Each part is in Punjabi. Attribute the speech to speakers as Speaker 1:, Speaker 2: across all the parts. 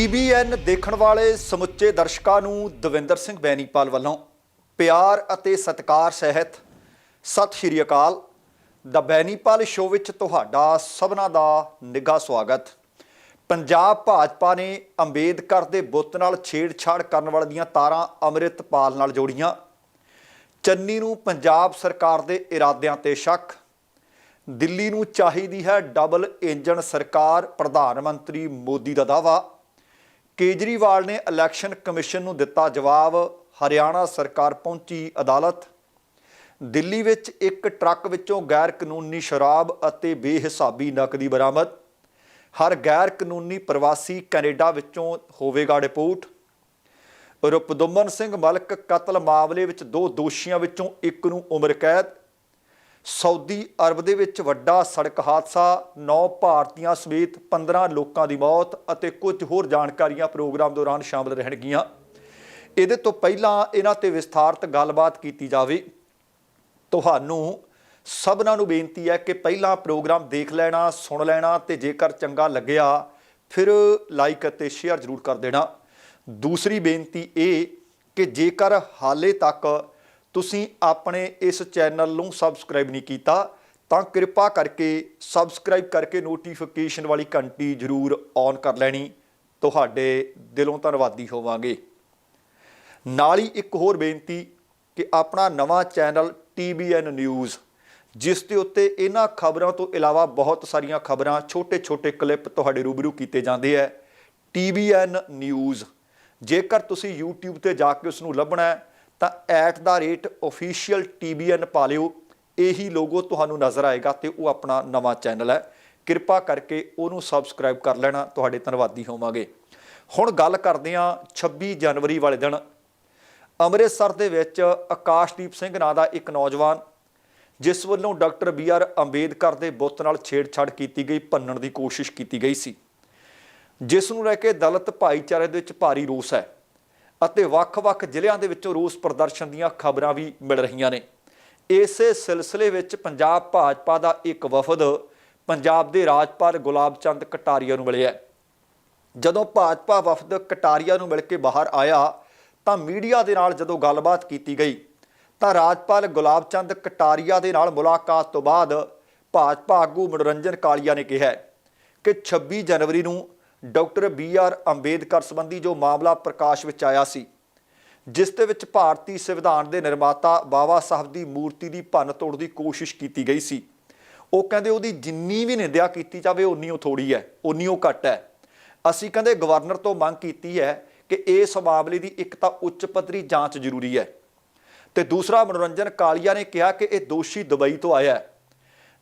Speaker 1: ਟੀਬੀਐਨ ਦੇਖਣ ਵਾਲੇ ਸਮੁੱਚੇ ਦਰਸ਼ਕਾਂ ਨੂੰ ਦਵਿੰਦਰ ਸਿੰਘ ਬੈਣੀਪਾਲ ਵੱਲੋਂ ਪਿਆਰ ਅਤੇ ਸਤਿਕਾਰ ਸਹਿਤ ਸਤਿ ਸ਼੍ਰੀ ਅਕਾਲ। ਦਾ ਬੈਣੀਪਾਲ ਸ਼ੋਅ ਵਿੱਚ ਤੁਹਾਡਾ ਸਭਨਾ ਦਾ ਨਿੱਘਾ ਸਵਾਗਤ। ਪੰਜਾਬ ਭਾਜਪਾ ਨੇ ਅੰਬੇਦਕਰ ਦੇ ਬੁੱਤ ਨਾਲ ਛੇੜਛਾੜ ਕਰਨ ਵਾਲੀਆਂ ਤਾਰਾਂ ਅੰਮ੍ਰਿਤਪਾਲ ਨਾਲ ਜੋੜੀਆਂ। ਚੰਨੀ ਨੂੰ ਪੰਜਾਬ ਸਰਕਾਰ ਦੇ ਇਰਾਦਿਆਂ ਤੇ ਸ਼ੱਕ। ਦਿੱਲੀ ਨੂੰ ਚਾਹੀਦੀ ਹੈ ਡਬਲ ਇੰਜਨ ਸਰਕਾਰ, ਪ੍ਰਧਾਨ ਮੰਤਰੀ ਮੋਦੀ ਦਾ ਦਾਵਾ ਕੇਜਰੀਵਾਲ ਨੇ ਇਲੈਕਸ਼ਨ ਕਮਿਸ਼ਨ ਨੂੰ ਦਿੱਤਾ ਜਵਾਬ, ਹਰਿਆਣਾ ਸਰਕਾਰ ਪਹੁੰਚੀ ਅਦਾਲਤ। ਦਿੱਲੀ ਵਿੱਚ ਇੱਕ ਟਰੱਕ ਵਿੱਚੋਂ ਗੈਰ ਕਾਨੂੰਨੀ ਸ਼ਰਾਬ ਅਤੇ ਬੇਹਿਸਾਬੀ ਨਕਦੀ ਬਰਾਮਦ। ਹਰ ਗੈਰ ਕਾਨੂੰਨੀ ਪ੍ਰਵਾਸੀ ਕੈਨੇਡਾ ਵਿੱਚੋਂ ਹੋਵੇਗਾ ਰਿਪੋਰਟ ਰੁਪਦੁਮਨ ਸਿੰਘ ਮਲਕ ਕਤਲ ਮਾਮਲੇ ਵਿੱਚ ਦੋ ਦੋਸ਼ੀਆਂ ਵਿੱਚੋਂ ਇੱਕ ਨੂੰ ਉਮਰ ਕੈਦ ਸਾਊਦੀ ਅਰਬ ਦੇ ਵਿੱਚ ਵੱਡਾ ਸੜਕ ਹਾਦਸਾ 9 ਭਾਰਤੀਆਂ ਸਮੇਤ 15 ਲੋਕਾਂ ਦੀ ਮੌਤ ਅਤੇ ਕੁਝ ਹੋਰ ਜਾਣਕਾਰੀਆਂ ਪ੍ਰੋਗਰਾਮ ਦੌਰਾਨ ਸ਼ਾਮਲ ਰਹਿਣਗੀਆਂ। ਇਹਦੇ ਤੋਂ ਪਹਿਲਾਂ ਇਹਨਾਂ ਤੇ ਵਿਸਥਾਰਤ ਗੱਲਬਾਤ ਕੀਤੀ ਜਾਵੇ। ਤੁਹਾਨੂੰ ਸਭਨਾਂ ਨੂੰ ਬੇਨਤੀ ਹੈ ਕਿ ਪਹਿਲਾਂ ਪ੍ਰੋਗਰਾਮ ਦੇਖ ਲੈਣਾ, ਸੁਣ ਲੈਣਾ ਤੇ ਜੇਕਰ ਚੰਗਾ ਲੱਗਿਆ, ਫਿਰ ਲਾਈਕ ਅਤੇ ਸ਼ੇਅਰ ਜ਼ਰੂਰ ਕਰ ਦੇਣਾ। ਦੂਸਰੀ ਬੇਨਤੀ ਇਹ ਕਿ ਜੇਕਰ ਹਾਲੇ ਤੱਕ ਤੁਸੀਂ ਆਪਣੇ ਇਸ ਚੈਨਲ ਨੂੰ ਸਬਸਕ੍ਰਾਈਬ ਨਹੀਂ ਕੀਤਾ, ਤਾਂ ਕਿਰਪਾ ਕਰਕੇ ਸਬਸਕ੍ਰਾਈਬ ਕਰਕੇ ਨੋਟੀਫਿਕੇਸ਼ਨ ਵਾਲੀ ਘੰਟੀ ਜ਼ਰੂਰ ਔਨ ਕਰ ਲੈਣੀ। ਤੁਹਾਡੇ ਦਿਲੋਂ ਧੰਨਵਾਦੀ ਹੋਵਾਂਗੇ। ਨਾਲ ਹੀ ਇੱਕ ਹੋਰ ਬੇਨਤੀ ਕਿ ਆਪਣਾ ਨਵਾਂ ਚੈਨਲ TBN ਨਿਊਜ਼ ਜਿਸ ਦੇ ਉੱਤੇ ਇਹਨਾਂ ਖਬਰਾਂ ਤੋਂ ਇਲਾਵਾ ਬਹੁਤ ਸਾਰੀਆਂ ਖਬਰਾਂ, ਛੋਟੇ-ਛੋਟੇ ਕਲਿੱਪ ਤੁਹਾਡੇ ਰੂਬਰੂ ਕੀਤੇ ਜਾਂਦੇ ਹੈ TBN ਨਿਊਜ਼ ਜੇਕਰ ਤੁਸੀਂ YouTube ਤੇ ਜਾ ਕੇ ਉਸ ਨੂੰ ਲੱਭਣਾ ਹੈ ਤਾਂ at the rate @official TBN ਪਾ ਲਿਓ ਇਹੀ ਲੋਗੋ ਤੁਹਾਨੂੰ ਨਜ਼ਰ ਆਏਗਾ ਤੇ ਉਹ ਆਪਣਾ ਨਵਾਂ ਚੈਨਲ ਹੈ। ਕਿਰਪਾ ਕਰਕੇ ਉਹਨੂੰ ਸਬਸਕ੍ਰਾਈਬ ਕਰ ਲੈਣਾ। ਤੁਹਾਡੇ ਧੰਨਵਾਦੀ ਹੋਵਾਂਗੇ। ਹੁਣ ਗੱਲ ਕਰਦੇ ਹਾਂ 26 ਜਨਵਰੀ ਵਾਲੇ ਦਿਨ। ਅੰਮ੍ਰਿਤਸਰ ਦੇ ਵਿੱਚ ਆਕਾਸ਼ਦੀਪ ਸਿੰਘ ਨਾਂ ਦਾ ਇੱਕ ਨੌਜਵਾਨ, ਜਿਸ ਵੱਲੋਂ ਡਾਕਟਰ ਬੀ ਆਰ ਅੰਬੇਦਕਰ ਦੇ ਬੁੱਤ ਨਾਲ ਛੇੜਛਾੜ ਕੀਤੀ ਗਈ, ਭੰਨਣ ਦੀ ਕੋਸ਼ਿਸ਼ ਕੀਤੀ ਗਈ ਸੀ। ਜਿਸ ਨੂੰ ਲੈ ਕੇ ਦਲਿਤ ਭਾਈਚਾਰੇ ਦੇ ਵਿੱਚ ਭਾਰੀ ਰੋਸ ਹੈ। ਅਤੇ ਵੱਖ-ਵੱਖ ਜ਼ਿਲ੍ਹਿਆਂ ਦੇ ਵਿੱਚੋਂ ਰੋਸ ਪ੍ਰਦਰਸ਼ਨ ਦੀਆਂ ਖਬਰਾਂ ਵੀ ਮਿਲ ਰਹੀਆਂ ਨੇ। ਇਸੇ ਸਿਲਸਿਲੇ ਵਿੱਚ ਪੰਜਾਬ ਭਾਜਪਾ ਦਾ ਇੱਕ ਵਫਦ ਪੰਜਾਬ ਦੇ ਰਾਜਪਾਲ ਗੁਲਾਬ ਚੰਦ ਕਟਾਰੀਆ ਨੂੰ ਮਿਲਿਆ। ਜਦੋਂ ਭਾਜਪਾ ਵਫਦ ਕਟਾਰੀਆ ਨੂੰ ਮਿਲ ਕੇ ਬਾਹਰ ਆਇਆ, ਤਾਂ ਮੀਡੀਆ ਦੇ ਨਾਲ ਜਦੋਂ ਗੱਲਬਾਤ ਕੀਤੀ ਗਈ, ਤਾਂ ਰਾਜਪਾਲ ਗੁਲਾਬ ਚੰਦ ਕਟਾਰੀਆ ਦੇ ਨਾਲ ਮੁਲਾਕਾਤ ਤੋਂ ਬਾਅਦ ਭਾਜਪਾ ਆਗੂ ਮਨੋਰੰਜਨ ਕਾਲੀਆ ਨੇ ਕਿਹਾ ਕਿ 26 ਜਨਵਰੀ ਨੂੰ ਡਾਕਟਰ ਬੀ ਆਰ ਅੰਬੇਦਕਰ ਸੰਬੰਧੀ ਜੋ ਮਾਮਲਾ ਪ੍ਰਕਾਸ਼ ਵਿੱਚ ਆਇਆ ਸੀ, ਜਿਸ ਦੇ ਵਿੱਚ ਭਾਰਤੀ ਸੰਵਿਧਾਨ ਦੇ ਨਿਰਮਾਤਾ ਬਾਬਾ ਸਾਹਿਬ ਦੀ ਮੂਰਤੀ ਦੀ ਭੰਨ ਤੋੜ ਦੀ ਕੋਸ਼ਿਸ਼ ਕੀਤੀ ਗਈ ਸੀ। ਉਹ ਕਹਿੰਦੇ ਉਹਦੀ ਜਿੰਨੀ ਵੀ ਨਿੰਦਿਆ ਕੀਤੀ ਜਾਵੇ ਉਨੀ ਉਹ ਥੋੜੀ ਹੈ ਉਨੀ ਉਹ ਘੱਟ ਹੈ। ਅਸੀਂ ਕਹਿੰਦੇ ਗਵਰਨਰ ਤੋਂ ਮੰਗ ਕੀਤੀ ਹੈ ਕਿ ਇਸ ਮਾਮਲੇ ਦੀ ਇੱਕ ਤਾਂ ਉੱਚ ਪੱਧਰੀ ਜਾਂਚ ਜ਼ਰੂਰੀ ਹੈ। ਤੇ ਦੂਸਰਾ ਮਨੋਰੰਜਨ ਕਾਲੀਆ ਨੇ ਕਿਹਾ ਕਿ ਇਹ ਦੋਸ਼ੀ ਦੁਬਈ ਤੋਂ ਆਇਆ ਹੈ।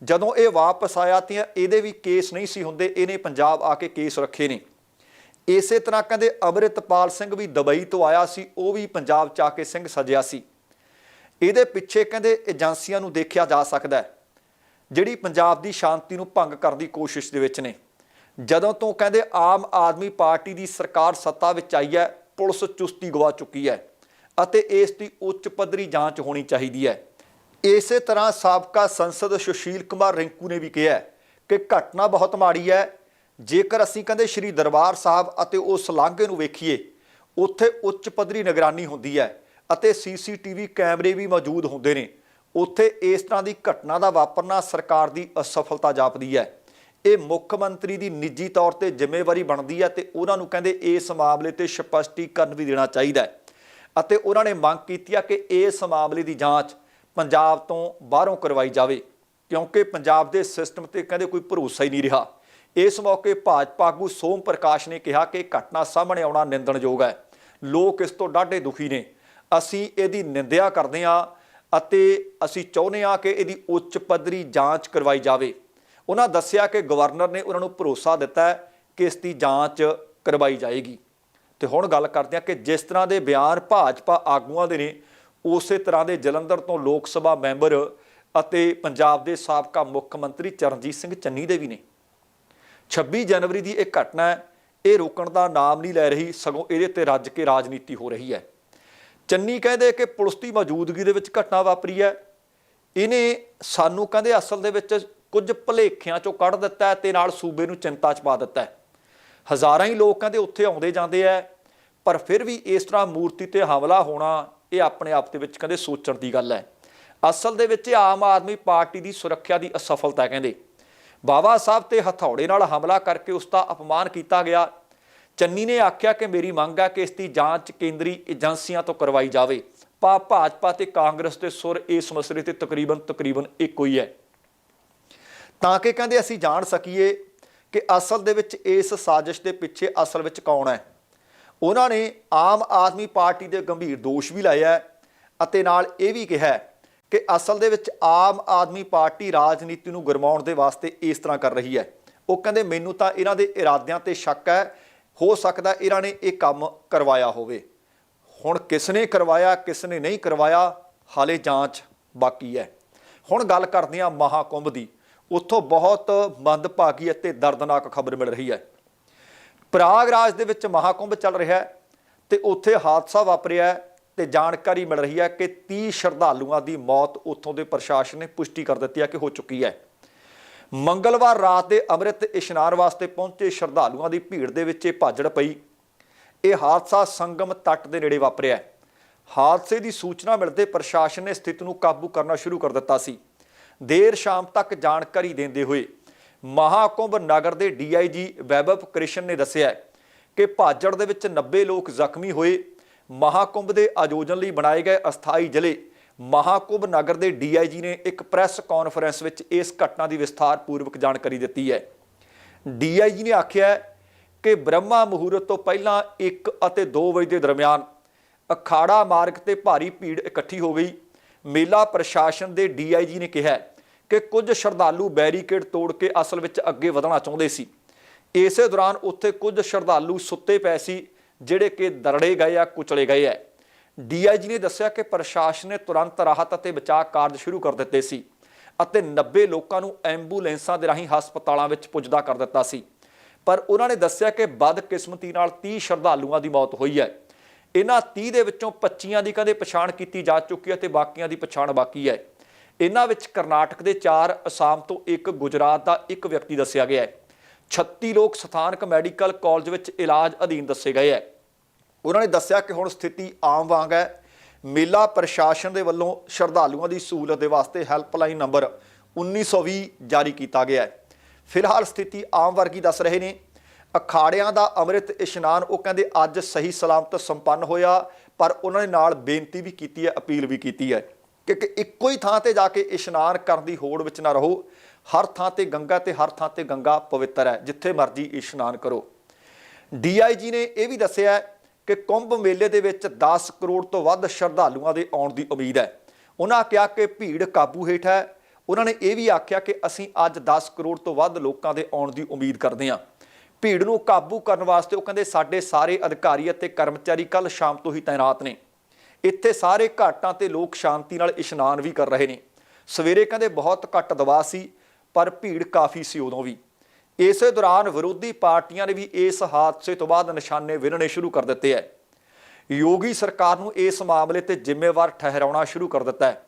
Speaker 1: ਜਦੋਂ ਇਹ ਵਾਪਸ ਆਇਆ ਤੇ ਇਹਦੇ ਵੀ ਕੇਸ ਨਹੀਂ ਸੀ ਹੁੰਦੇ, ਇਹਨੇ ਪੰਜਾਬ ਆ ਕੇ ਕੇਸ ਰੱਖੇ ਨੇ ਇਸੇ ਤਰ੍ਹਾਂ ਕਹਿੰਦੇ ਅਮਰਿਤਪਾਲ ਸਿੰਘ ਵੀ ਦੁਬਈ ਤੋਂ ਆਇਆ ਸੀ, ਉਹ ਵੀ ਪੰਜਾਬ ਚ ਆ ਕੇ ਸਿੰਘ ਸਜਿਆ ਸੀ। ਇਹਦੇ ਪਿੱਛੇ ਕਹਿੰਦੇ ਏਜੰਸੀਆਂ ਨੂੰ ਦੇਖਿਆ ਜਾ ਸਕਦਾ ਹੈ, ਜਿਹੜੀ ਪੰਜਾਬ ਦੀ ਸ਼ਾਂਤੀ ਨੂੰ ਭੰਗ ਕਰਨ ਦੀ ਕੋਸ਼ਿਸ਼ ਦੇ ਵਿੱਚ ਨੇ। ਜਦੋਂ ਤੋਂ ਕਹਿੰਦੇ ਆਮ ਆਦਮੀ ਪਾਰਟੀ ਦੀ ਸਰਕਾਰ ਸੱਤਾ ਵਿੱਚ ਆਈ ਹੈ, ਪੁਲਿਸ ਚੁਸਤੀ ਗਵਾ ਚੁੱਕੀ ਹੈ ਅਤੇ ਇਸ ਦੀ ਉੱਚ ਪੱਧਰੀ ਜਾਂਚ ਹੋਣੀ ਚਾਹੀਦੀ ਹੈ। ਇਸੇ ਤਰ੍ਹਾਂ ਸਾਬਕਾ ਸੰਸਦ ਸੁਸ਼ੀਲ ਕੁਮਾਰ ਰਿੰਕੂ ਨੇ ਵੀ ਕਿਹਾ ਕਿ ਘਟਨਾ ਬਹੁਤ ਮਾੜੀ ਹੈ। ਜੇਕਰ ਅਸੀਂ ਕਹਿੰਦੇ ਸ਼੍ਰੀ ਦਰਬਾਰ ਸਾਹਿਬ ਅਤੇ ਉਸ ਲਾਂਘੇ ਨੂੰ ਵੇਖੀਏ, ਉੱਥੇ ਉੱਚ ਪੱਧਰੀ ਨਿਗਰਾਨੀ ਹੁੰਦੀ ਹੈ ਅਤੇ ਸੀਸੀਟੀਵੀ ਕੈਮਰੇ ਵੀ ਮੌਜੂਦ ਹੁੰਦੇ ਨੇ। ਉੱਥੇ ਇਸ ਤਰ੍ਹਾਂ ਦੀ ਘਟਨਾ ਦਾ ਵਾਪਰਨਾ ਸਰਕਾਰ ਦੀ ਅਸਫਲਤਾ ਜਾਪਦੀ ਹੈ। ਇਹ ਮੁੱਖ ਮੰਤਰੀ ਦੀ ਨਿੱਜੀ ਤੌਰ ਤੇ ਜ਼ਿੰਮੇਵਾਰੀ ਬਣਦੀ ਹੈ ਤੇ ਉਹਨਾਂ ਨੂੰ ਕਹਿੰਦੇ ਇਸ ਮਾਮਲੇ ਤੇ ਸਪਸ਼ਟੀਕਰਨ ਵੀ ਦੇਣਾ ਚਾਹੀਦਾ ਹੈ। ਅਤੇ ਉਹਨਾਂ ਨੇ ਮੰਗ ਕੀਤੀ ਹੈ ਕਿ ਇਸ ਮਾਮਲੇ ਦੀ ਜਾਂਚ ਪੰਜਾਬ ਤੋਂ ਬਾਹਰੋਂ ਕਰਵਾਈ ਜਾਵੇ, ਕਿਉਂਕਿ ਪੰਜਾਬ ਦੇ ਸਿਸਟਮ ਤੇ ਕਹਿੰਦੇ ਕੋਈ ਭਰੋਸਾ ਹੀ ਨਹੀਂ ਰਿਹਾ। ਇਸ ਮੌਕੇ ਭਾਜਪਾ ਆਗੂ ਸੋਮ ਪ੍ਰਕਾਸ਼ ਨੇ ਕਿਹਾ ਕਿ ਘਟਨਾ ਸਾਹਮਣੇ ਆਉਣਾ ਨਿੰਦਣਯੋਗ ਹੈ। ਲੋਕ ਇਸ ਤੋਂ ਡਾਢੇ ਦੁਖੀ ਨੇ। ਅਸੀਂ ਇਹਦੀ ਨਿੰਦਿਆ ਕਰਦੇ ਹਾਂ ਅਤੇ ਅਸੀਂ ਚਾਹੁੰਦੇ ਹਾਂ ਕਿ ਇਹਦੀ ਉੱਚ ਪੱਧਰੀ ਜਾਂਚ ਕਰਵਾਈ ਜਾਵੇ। ਉਹਨਾਂ ਦੱਸਿਆ ਕਿ ਗਵਰਨਰ ਨੇ ਉਹਨਾਂ ਨੂੰ ਭਰੋਸਾ ਦਿੱਤਾ ਕਿ ਇਸ ਦੀ ਜਾਂਚ ਕਰਵਾਈ ਜਾਏਗੀ। ਤੇ ਹੁਣ ਗੱਲ ਕਰਦੇ ਹਾਂ ਕਿ ਜਿਸ ਤਰ੍ਹਾਂ ਦੇ ਬਿਆਨ ਭਾਜਪਾ ਆਗੂਆਂ ਦੇ ਨੇ ਉਸੇ ਤਰ੍ਹਾਂ ਦੇ ਜਲੰਧਰ ਤੋਂ ਲੋਕ ਸਭਾ ਮੈਂਬਰ ਅਤੇ ਪੰਜਾਬ ਦੇ ਸਾਬਕਾ ਮੁੱਖ ਮੰਤਰੀ ਚਰਨਜੀਤ ਸਿੰਘ ਚੰਨੀ ਦੇ ਵੀ ਨੇ। 26 ਜਨਵਰੀ ਦੀ ਇਹ ਘਟਨਾ ਇਹ ਰੋਕਣ ਦਾ ਨਾਮ ਨਹੀਂ ਲੈ ਰਹੀ, ਸਗੋਂ ਇਹਦੇ ਤੇ ਰੱਜ ਕੇ ਰਾਜਨੀਤੀ ਹੋ ਰਹੀ ਹੈ। ਚੰਨੀ ਕਹਿੰਦੇ ਕਿ ਪੁਲਿਸ ਦੀ ਮੌਜੂਦਗੀ ਦੇ ਵਿੱਚ ਘਟਨਾ ਵਾਪਰੀ ਹੈ। ਇਹਨੇ ਸਾਨੂੰ ਕਹਿੰਦੇ ਅਸਲ ਦੇ ਵਿੱਚ ਕੁਝ ਭਲੇਖਿਆਂ ਚੋਂ ਕੱਢ ਦਿੱਤਾ ਹੈ ਤੇ ਨਾਲ ਸੂਬੇ ਨੂੰ ਚਿੰਤਾ ਚ ਪਾ ਦਿੱਤਾ ਹਜ਼ਾਰਾਂ ਹੀ ਲੋਕ ਕਹਿੰਦੇ ਉੱਥੇ ਆਉਂਦੇ ਜਾਂਦੇ ਆ ਪਰ ਫਿਰ ਵੀ ਇਸ ਤਰ੍ਹਾਂ ਮੂਰਤੀ ਤੇ ਹਮਲਾ ਹੋਣਾ ਇਹ ਆਪਣੇ ਆਪ ਦੇ ਵਿੱਚ ਕਹਿੰਦੇ ਸੋਚਣ ਦੀ ਗੱਲ ਹੈ। ਅਸਲ ਦੇ ਵਿੱਚ ਆਮ ਆਦਮੀ ਪਾਰਟੀ ਦੀ ਸੁਰੱਖਿਆ ਦੀ ਅਸਫਲਤਾ ਕਹਿੰਦੇ। ਬਾਬਾ ਸਾਹਿਬ ਤੇ ਹਥੌੜੇ ਨਾਲ ਹਮਲਾ ਕਰਕੇ ਉਸ ਦਾ ਅਪਮਾਨ ਕੀਤਾ ਗਿਆ। ਚੰਨੀ ਨੇ ਆਖਿਆ ਕਿ ਮੇਰੀ ਮੰਗ ਹੈ ਕਿ ਇਸ ਦੀ ਜਾਂਚ ਕੇਂਦਰੀ ਏਜੰਸੀਆਂ ਤੋਂ ਕਰਵਾਈ ਜਾਵੇ। ਪਾ ਭਾਜਪਾ ਤੇ ਕਾਂਗਰਸ ਦੇ ਸੁਰ ਇਸ ਮਸਲੇ ਤੇ ਤਕਰੀਬਨ ਤਕਰੀਬਨ ਇੱਕੋ ਹੀ ਹੈ। ਤਾਂ ਕਿ ਕਹਿੰਦੇ ਅਸੀਂ ਜਾਣ ਸਕੀਏ ਕਿ ਅਸਲ ਦੇ ਵਿੱਚ ਇਸ ਸਾਜ਼ਿਸ਼ ਦੇ ਪਿੱਛੇ ਅਸਲ ਵਿੱਚ ਕੌਣ ਹੈ। ਉਹਨਾਂ ਨੇ ਆਮ ਆਦਮੀ ਪਾਰਟੀ ਦੇ ਗੰਭੀਰ ਦੋਸ਼ ਵੀ ਲਾਇਆ ਅਤੇ ਨਾਲ ਇਹ ਵੀ ਕਿਹਾ ਕਿ ਅਸਲ ਦੇ ਵਿੱਚ ਆਮ ਆਦਮੀ ਪਾਰਟੀ ਰਾਜਨੀਤੀ ਨੂੰ ਗਰਮਾਉਣ ਦੇ ਵਾਸਤੇ ਇਸ ਤਰ੍ਹਾਂ ਕਰ ਰਹੀ ਹੈ। ਉਹ ਕਹਿੰਦੇ, ਮੈਨੂੰ ਤਾਂ ਇਹਨਾਂ ਦੇ ਇਰਾਦਿਆਂ ਤੇ ਸ਼ੱਕ ਹੈ, ਹੋ ਸਕਦਾ ਇਹਨਾਂ ਨੇ ਇਹ ਕੰਮ ਕਰਵਾਇਆ ਹੋਵੇ। ਹੁਣ ਕਿਸ ਨੇ ਕਰਵਾਇਆ ਕਿਸ ਨੇ ਨਹੀਂ ਕਰਵਾਇਆ, ਹਾਲੇ ਜਾਂਚ ਬਾਕੀ ਹੈ। ਹੁਣ ਗੱਲ ਕਰਦੇ ਹਾਂ ਮਹਾਕੁੰਭ ਦੀ। ਉੱਥੋਂ ਬਹੁਤ ਮੰਦਭਾਗੀ ਅਤੇ ਦਰਦਨਾਕ ਖਬਰ ਮਿਲ ਰਹੀ ਹੈ। ਪ੍ਰਾਗਰਾਜ ਦੇ ਵਿੱਚ ਮਹਾਕੁੰਭ ਚੱਲ ਰਿਹਾ ਹੈ ਤੇ ਉੱਥੇ ਹਾਦਸਾ ਵਾਪਰਿਆ ਹੈ ਤੇ ਜਾਣਕਾਰੀ ਮਿਲ ਰਹੀ ਹੈ ਕਿ 30 ਸ਼ਰਧਾਲੂਆਂ ਦੀ ਮੌਤ ਉੱਥੋਂ ਦੇ ਪ੍ਰਸ਼ਾਸਨ ਨੇ ਪੁਸ਼ਟੀ ਕਰ ਦਿੱਤੀ ਹੈ ਕਿ ਹੋ ਚੁੱਕੀ ਹੈ। ਮੰਗਲਵਾਰ ਰਾਤ ਦੇ ਅੰਮ੍ਰਿਤ ਇਸ਼ਨਾਨ ਵਾਸਤੇ ਪਹੁੰਚੇ ਸ਼ਰਧਾਲੂਆਂ ਦੀ ਭੀੜ ਦੇ ਵਿੱਚ ਇਹ ਭਾਜੜ ਪਈ। ਇਹ ਹਾਦਸਾ ਸੰਗਮ ਤੱਟ ਦੇ ਨੇੜੇ ਵਾਪਰਿਆ ਹਾਦਸੇ ਦੀ ਸੂਚਨਾ ਮਿਲਦੇ ਪ੍ਰਸ਼ਾਸਨ ਨੇ ਸਥਿਤੀ ਨੂੰ ਕਾਬੂ ਕਰਨਾ ਸ਼ੁਰੂ ਕਰ ਦਿੱਤਾ ਸੀ। ਦੇਰ ਸ਼ਾਮ ਤੱਕ ਜਾਣਕਾਰੀ ਦਿੰਦੇ ਹੋਏ ਮਹਾਕੁੰਭ ਨਗਰ ਦੇ ਡੀਆਈਜੀ ਵੈਭਵ ਕ੍ਰਿਸ਼ਨ ਨੇ ਦੱਸਿਆ ਕਿ ਭਾਜੜ ਦੇ ਵਿੱਚ 90 ਲੋਕ ਜ਼ਖਮੀ ਹੋਏ। ਮਹਾਕੁੰਭ ਦੇ ਆਯੋਜਨ ਲਈ ਬਣਾਏ ਗਏ ਅਸਥਾਈ ਜ਼ਿਲ੍ਹੇ ਮਹਾਕੁੰਭ ਨਗਰ ਦੇ ਡੀਆਈਜੀ ਨੇ ਇੱਕ ਪ੍ਰੈਸ ਕਾਨਫਰੰਸ ਵਿੱਚ ਇਸ ਘਟਨਾ ਦੀ ਵਿਸਥਾਰਪੂਰਵਕ ਜਾਣਕਾਰੀ ਦਿੱਤੀ ਹੈ। ਡੀਆਈਜੀ ਨੇ ਆਖਿਆ ਕਿ ਬ੍ਰਹਮਾ ਮੁਹੂਰਤ ਤੋਂ ਪਹਿਲਾਂ 1 ਅਤੇ 2 ਵਜੇ ਦੇ ਦਰਮਿਆਨ ਅਖਾੜਾ ਮਾਰਗ ਤੇ ਭਾਰੀ ਭੀੜ ਇਕੱਠੀ ਹੋ ਗਈ। ਮੇਲਾ ਪ੍ਰਸ਼ਾਸਨ ਦੇ ਡੀਆਈਜੀ ਨੇ ਕਿਹਾ ਕਿ ਕੁਝ ਸ਼ਰਧਾਲੂ ਬੈਰੀਕੇਡ ਤੋੜ ਕੇ ਅਸਲ ਵਿੱਚ ਅੱਗੇ ਵਧਣਾ ਚਾਹੁੰਦੇ ਸੀ। ਇਸੇ ਦੌਰਾਨ ਉੱਥੇ ਕੁਝ ਸ਼ਰਧਾਲੂ ਸੁੱਤੇ ਪਏ ਸੀ, ਜਿਹੜੇ ਕਿ ਦਰੜੇ ਗਏ ਆ, ਕੁਚਲੇ ਗਏ ਆ। ਡੀਆਈਜੀ ਨੇ ਦੱਸਿਆ ਕਿ ਪ੍ਰਸ਼ਾਸਨ ਨੇ ਤੁਰੰਤ ਰਾਹਤ ਅਤੇ ਬਚਾਅ ਕਾਰਜ ਸ਼ੁਰੂ ਕਰ ਦਿੱਤੇ ਸੀ ਅਤੇ 90 ਲੋਕਾਂ ਨੂੰ ਐਂਬੂਲੈਂਸਾਂ ਦੇ ਰਾਹੀਂ ਹਸਪਤਾਲਾਂ ਵਿੱਚ ਪੁੱਜਦਾ ਕਰ ਦਿੱਤਾ ਸੀ। ਪਰ ਉਹਨਾਂ ਨੇ ਦੱਸਿਆ ਕਿ ਬਦਕਿਸਮਤੀ ਨਾਲ 30 ਸ਼ਰਧਾਲੂਆਂ ਦੀ ਮੌਤ ਹੋਈ ਹੈ। ਇਹਨਾਂ 30 ਦੇ ਵਿੱਚੋਂ 25 ਦੀ ਕਦੇ ਪਛਾਣ ਕੀਤੀ ਜਾ ਚੁੱਕੀ ਹੈ ਤੇ ਬਾਕੀਆਂ ਦੀ ਪਛਾਣ ਬਾਕੀ ਹੈ। ਇਹਨਾਂ ਵਿੱਚ ਕਰਨਾਟਕ ਦੇ 4 ਅਸਾਮ ਤੋਂ ਇੱਕ, ਗੁਜਰਾਤ ਦਾ ਇੱਕ ਵਿਅਕਤੀ ਦੱਸਿਆ ਗਿਆ ਹੈ। 36 ਲੋਕ ਸਥਾਨਕ ਮੈਡੀਕਲ ਕਾਲਜ ਵਿੱਚ ਇਲਾਜ ਅਧੀਨ ਦੱਸੇ ਗਏ ਹੈ। ਉਹਨਾਂ ਨੇ ਦੱਸਿਆ ਕਿ ਹੁਣ ਸਥਿਤੀ ਆਮ ਵਾਂਗ ਹੈ। ਮੇਲਾ ਪ੍ਰਸ਼ਾਸਨ ਦੇ ਵੱਲੋਂ ਸ਼ਰਧਾਲੂਆਂ ਦੀ ਸਹੂਲਤ ਦੇ ਵਾਸਤੇ ਹੈਲਪਲਾਈਨ ਨੰਬਰ 1920 ਜਾਰੀ ਕੀਤਾ ਗਿਆ ਹੈ। ਫਿਲਹਾਲ ਸਥਿਤੀ ਆਮ ਵਰਗੀ ਦੱਸ ਰਹੇ ਨੇ। ਅਖਾੜਿਆਂ ਦਾ ਅੰਮ੍ਰਿਤ ਇਸ਼ਨਾਨ, ਉਹ ਕਹਿੰਦੇ ਅੱਜ ਸਹੀ ਸਲਾਮਤ ਸੰਪੰਨ ਹੋਇਆ, ਪਰ ਉਹਨਾਂ ਨੇ ਨਾਲ ਬੇਨਤੀ ਵੀ ਕੀਤੀ ਹੈ, ਅਪੀਲ ਵੀ ਕੀਤੀ ਹੈ। ਕਿ ਕਿ ਇੱਕੋ ਹੀ ਥਾਂ ਤੇ ਜਾ ਕੇ ਇਸ਼ਨਾਨ ਕਰਨ ਦੀ ਹੋੜ ਵਿੱਚ ਨਾ ਰਹੋ। ਹਰ ਥਾਂ ਤੇ ਗੰਗਾ ਤੇ ਹਰ ਥਾਂ ਤੇ ਗੰਗਾ ਪਵਿੱਤਰ ਹੈ, ਜਿੱਥੇ ਮਰਜ਼ੀ ਇਸ਼ਨਾਨ ਕਰੋ। ਡੀਆਈਜੀ ਨੇ ਇਹ ਵੀ ਦੱਸਿਆ ਕਿ ਕੁੰਭ ਮੇਲੇ ਦੇ ਵਿੱਚ 10 ਕਰੋੜ ਤੋਂ ਵੱਧ ਸ਼ਰਧਾਲੂਆਂ ਦੇ ਆਉਣ ਦੀ ਉਮੀਦ ਹੈ। ਉਹਨਾਂ ਕਿਹਾ ਕਿ ਭੀੜ ਕਾਬੂ ਹੇਠ ਹੈ। ਉਹਨਾਂ ਨੇ ਇਹ ਵੀ ਆਖਿਆ ਕਿ ਅਸੀਂ ਅੱਜ 10 ਕਰੋੜ ਤੋਂ ਵੱਧ ਲੋਕਾਂ ਦੇ ਆਉਣ ਦੀ ਉਮੀਦ ਕਰਦੇ ਹਾਂ। ਭੀੜ ਨੂੰ ਕਾਬੂ ਕਰਨ ਵਾਸਤੇ ਉਹ ਕਹਿੰਦੇ ਸਾਡੇ ਸਾਰੇ ਅਧਿਕਾਰੀ ਅਤੇ ਕਰਮਚਾਰੀ ਕੱਲ ਸ਼ਾਮ ਤੋਂ ਹੀ ਤਾਇਨਾਤ ਨੇ। ਇੱਥੇ ਸਾਰੇ ਘਾਟਾਂ ਤੇ ਲੋਕ ਸ਼ਾਂਤੀ ਨਾਲ ਇਸ਼ਨਾਨ ਵੀ ਕਰ ਰਹੇ ਨੇ। ਸਵੇਰੇ ਕਹਿੰਦੇ ਬਹੁਤ ਘੱਟ ਦਬਾਅ ਸੀ, ਪਰ ਭੀੜ ਕਾਫੀ ਸੀ ਉਦੋਂ ਵੀ। ਇਸੇ ਦੌਰਾਨ ਵਿਰੋਧੀ ਪਾਰਟੀਆਂ ਨੇ ਵੀ ਇਸ ਹਾਦਸੇ ਤੋਂ ਬਾਅਦ ਨਿਸ਼ਾਨੇ ਵਿਨਣੇ ਸ਼ੁਰੂ ਕਰ ਦਿੱਤੇ ਹੈ ਯੋਗੀ ਸਰਕਾਰ ਨੂੰ ਇਸ ਮਾਮਲੇ ਤੇ ਜ਼ਿੰਮੇਵਾਰ ਠਹਿਰਾਉਣਾ ਸ਼ੁਰੂ ਕਰ ਦਿੱਤਾ ਹੈ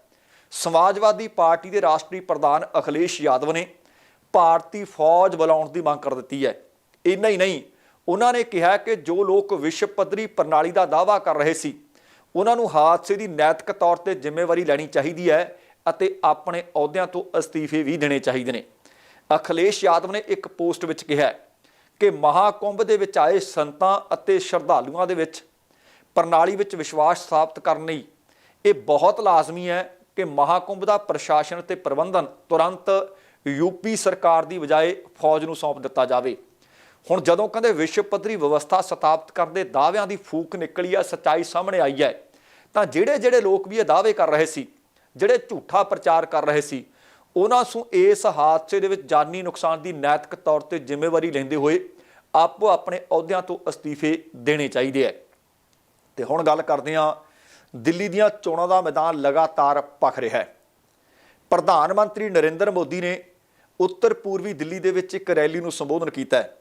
Speaker 1: ਸਮਾਜਵਾਦੀ ਪਾਰਟੀ ਦੇ ਰਾਸ਼ਟਰੀ ਪ੍ਰਧਾਨ ਅਖਿਲੇਸ਼ ਯਾਦਵ ਨੇ ਭਾਰਤੀ ਫੌਜ ਬੁਲਾਉਣ ਦੀ ਮੰਗ ਕਰ ਦਿੱਤੀ ਹੈ ਇੰਨਾ ਹੀ ਨਹੀਂ, ਉਹਨਾਂ ਨੇ ਕਿਹਾ ਕਿ ਜੋ ਲੋਕ ਵਿਸ਼ਵ ਪੱਧਰੀ ਪ੍ਰਣਾਲੀ ਦਾ ਦਾਅਵਾ ਕਰ ਰਹੇ ਸੀ ਉਹਨਾਂ ਨੂੰ ਹਾਦਸੇ ਦੀ ਨੈਤਿਕ ਤੌਰ ਤੇ ਜ਼ਿੰਮੇਵਾਰੀ ਲੈਣੀ ਚਾਹੀਦੀ ਹੈ ਅਤੇ ਆਪਣੇ ਅਹੁਦਿਆਂ ਤੋਂ ਅਸਤੀਫੇ ਵੀ ਦੇਣੇ ਚਾਹੀਦੇ ਨੇ। ਅਖਿਲੇਸ਼ ਯਾਦਵ ਨੇ ਇੱਕ ਪੋਸਟ ਵਿੱਚ ਕਿਹਾ ਕਿ ਮਹਾਕੁੰਭ ਦੇ ਵਿੱਚ ਆਏ ਸੰਤਾਂ ਅਤੇ ਸ਼ਰਧਾਲੂਆਂ ਦੇ ਵਿੱਚ ਪ੍ਰਣਾਲੀ ਵਿੱਚ ਵਿਸ਼ਵਾਸ ਸਥਾਪਿਤ ਕਰਨ ਲਈ ਇਹ ਬਹੁਤ ਲਾਜ਼ਮੀ ਹੈ ਕਿ ਮਹਾਕੁੰਭ ਦਾ ਪ੍ਰਸ਼ਾਸਨ ਤੇ ਪ੍ਰਬੰਧਨ ਤੁਰੰਤ ਯੂਪੀ ਸਰਕਾਰ ਦੀ ਬਜਾਏ ਫੌਜ ਨੂੰ ਸੌਂਪ ਦਿੱਤਾ ਜਾਵੇ। ਹੁਣ ਜਦੋਂ ਕਹਿੰਦੇ ਵਿਸ਼ਵ ਪੱਧਰੀ ਵਿਵਸਥਾ ਸਥਾਪਿਤ ਕਰਨ ਦੇ ਦਾਅਵਿਆਂ ਦੀ ਫੂਕ ਨਿਕਲੀ ਹੈ ਸੱਚਾਈ ਸਾਹਮਣੇ ਆਈ ਹੈ, ਤਾਂ ਜਿਹੜੇ ਜਿਹੜੇ ਲੋਕ ਵੀ ਇਹ ਦਾਅਵੇ ਕਰ ਰਹੇ ਸੀ, ਜਿਹੜੇ ਝੂਠਾ ਪ੍ਰਚਾਰ ਕਰ ਰਹੇ ਸੀ, ਉਹਨਾਂ ਨੂੰ ਇਸ ਹਾਦਸੇ ਦੇ ਵਿੱਚ ਜਾਨੀ ਨੁਕਸਾਨ ਦੀ ਨੈਤਿਕ ਤੌਰ ਤੇ ਜ਼ਿੰਮੇਵਾਰੀ ਲੈਂਦੇ ਹੋਏ ਆਪੋ ਆਪਣੇ ਅਹੁਦਿਆਂ ਤੋਂ ਅਸਤੀਫੇ ਦੇਣੇ ਚਾਹੀਦੇ ਹੈ। ਤੇ ਹੁਣ ਗੱਲ ਕਰਦੇ ਹਾਂ, ਦਿੱਲੀ ਦੀਆਂ ਚੋਣਾਂ ਦਾ ਮੈਦਾਨ ਲਗਾਤਾਰ ਭਖ ਰਿਹਾ ਹੈ। ਪ੍ਰਧਾਨ ਮੰਤਰੀ ਨਰਿੰਦਰ ਮੋਦੀ ਨੇ ਉੱਤਰ ਪੂਰਬੀ ਦਿੱਲੀ ਦੇ ਵਿੱਚ ਇੱਕ ਰੈਲੀ ਨੂੰ ਸੰਬੋਧਨ ਕੀਤਾ ਹੈ।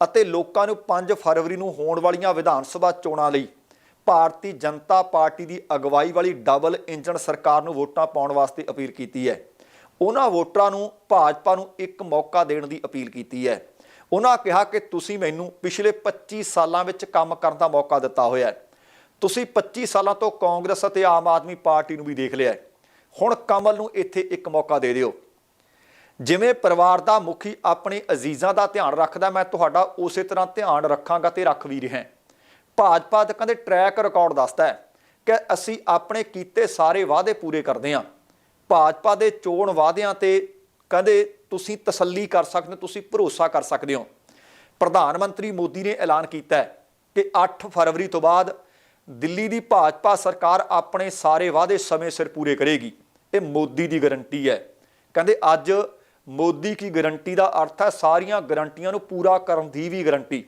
Speaker 1: ਅਤੇ ਲੋਕਾਂ ਨੂੰ 5 ਫਰਵਰੀ ਨੂੰ ਹੋਣ ਵਾਲੀਆਂ ਵਿਧਾਨ ਸਭਾ ਚੋਣਾਂ ਲਈ ਭਾਰਤੀ ਜਨਤਾ ਪਾਰਟੀ ਦੀ ਅਗਵਾਈ ਵਾਲੀ ਡਬਲ ਇੰਜਨ ਸਰਕਾਰ ਨੂੰ ਵੋਟਾਂ ਪਾਉਣ ਵਾਸਤੇ ਅਪੀਲ ਕੀਤੀ ਹੈ। ਉਹਨਾਂ ਵੋਟਰਾਂ ਨੂੰ ਭਾਜਪਾ ਨੂੰ ਇੱਕ ਮੌਕਾ ਦੇਣ ਦੀ ਅਪੀਲ ਕੀਤੀ ਹੈ। ਉਹਨਾਂ ਕਿਹਾ ਕਿ ਤੁਸੀਂ ਮੈਨੂੰ ਪਿਛਲੇ 25 ਸਾਲਾਂ ਵਿੱਚ ਕੰਮ ਕਰਨ ਦਾ ਮੌਕਾ ਦਿੱਤਾ ਹੋਇਆ ਹੈ। ਤੁਸੀਂ 25 ਸਾਲਾਂ ਤੋਂ ਕਾਂਗਰਸ ਅਤੇ ਆਮ ਆਦਮੀ ਪਾਰਟੀ ਨੂੰ ਵੀ ਦੇਖ ਲਿਆ ਹੁਣ ਕਮਲ ਨੂੰ ਇੱਥੇ ਇੱਕ ਮੌਕਾ ਦੇ ਦਿਓ। ਜਿਵੇਂ ਪਰਿਵਾਰ ਦਾ ਮੁਖੀ ਆਪਣੇ ਅਜ਼ੀਜ਼ਾਂ ਦਾ ਧਿਆਨ ਰੱਖਦਾ, ਮੈਂ ਤੁਹਾਡਾ ਉਸੇ ਤਰ੍ਹਾਂ ਧਿਆਨ ਰੱਖਾਂਗਾ ਤੇ ਰੱਖ ਵੀ ਰਿਹਾ ਭਾਜਪਾ ਦੇ ਕਹਿੰਦੇ ਟਰੈਕ ਰਿਕਾਰਡ ਦੱਸਦਾ ਹੈ ਕਿ ਅਸੀਂ ਆਪਣੇ ਕੀਤੇ ਸਾਰੇ ਵਾਅਦੇ ਪੂਰੇ ਕਰਦੇ ਹਾਂ। ਭਾਜਪਾ ਦੇ ਚੋਣ ਵਾਅਦਿਆਂ ਤੇ ਕਹਿੰਦੇ ਤੁਸੀਂ ਤਸੱਲੀ ਕਰ ਸਕਦੇ ਹੋ, ਤੁਸੀਂ ਭਰੋਸਾ ਕਰ ਸਕਦੇ ਹੋ। ਪ੍ਰਧਾਨ ਮੰਤਰੀ ਮੋਦੀ ਨੇ ਐਲਾਨ ਕੀਤਾ ਹੈ ਕਿ 8 ਫਰਵਰੀ ਤੋਂ ਬਾਅਦ ਦਿੱਲੀ ਦੀ ਭਾਜਪਾ ਸਰਕਾਰ ਆਪਣੇ ਸਾਰੇ ਵਾਅਦੇ ਸਮੇਂ ਸਿਰ ਪੂਰੇ ਕਰੇਗੀ। ਇਹ ਮੋਦੀ ਦੀ ਗਾਰੰਟੀ ਹੈ। ਕਹਿੰਦੇ ਅੱਜ ਮੋਦੀ ਕੀ ਗਾਰੰਟੀ ਦਾ ਅਰਥ ਹੈ? ਸਾਰੀਆਂ ਗਾਰੰਟੀਆਂ ਨੂੰ ਪੂਰਾ ਕਰਨ ਦੀ ਵੀ ਗਾਰੰਟੀ।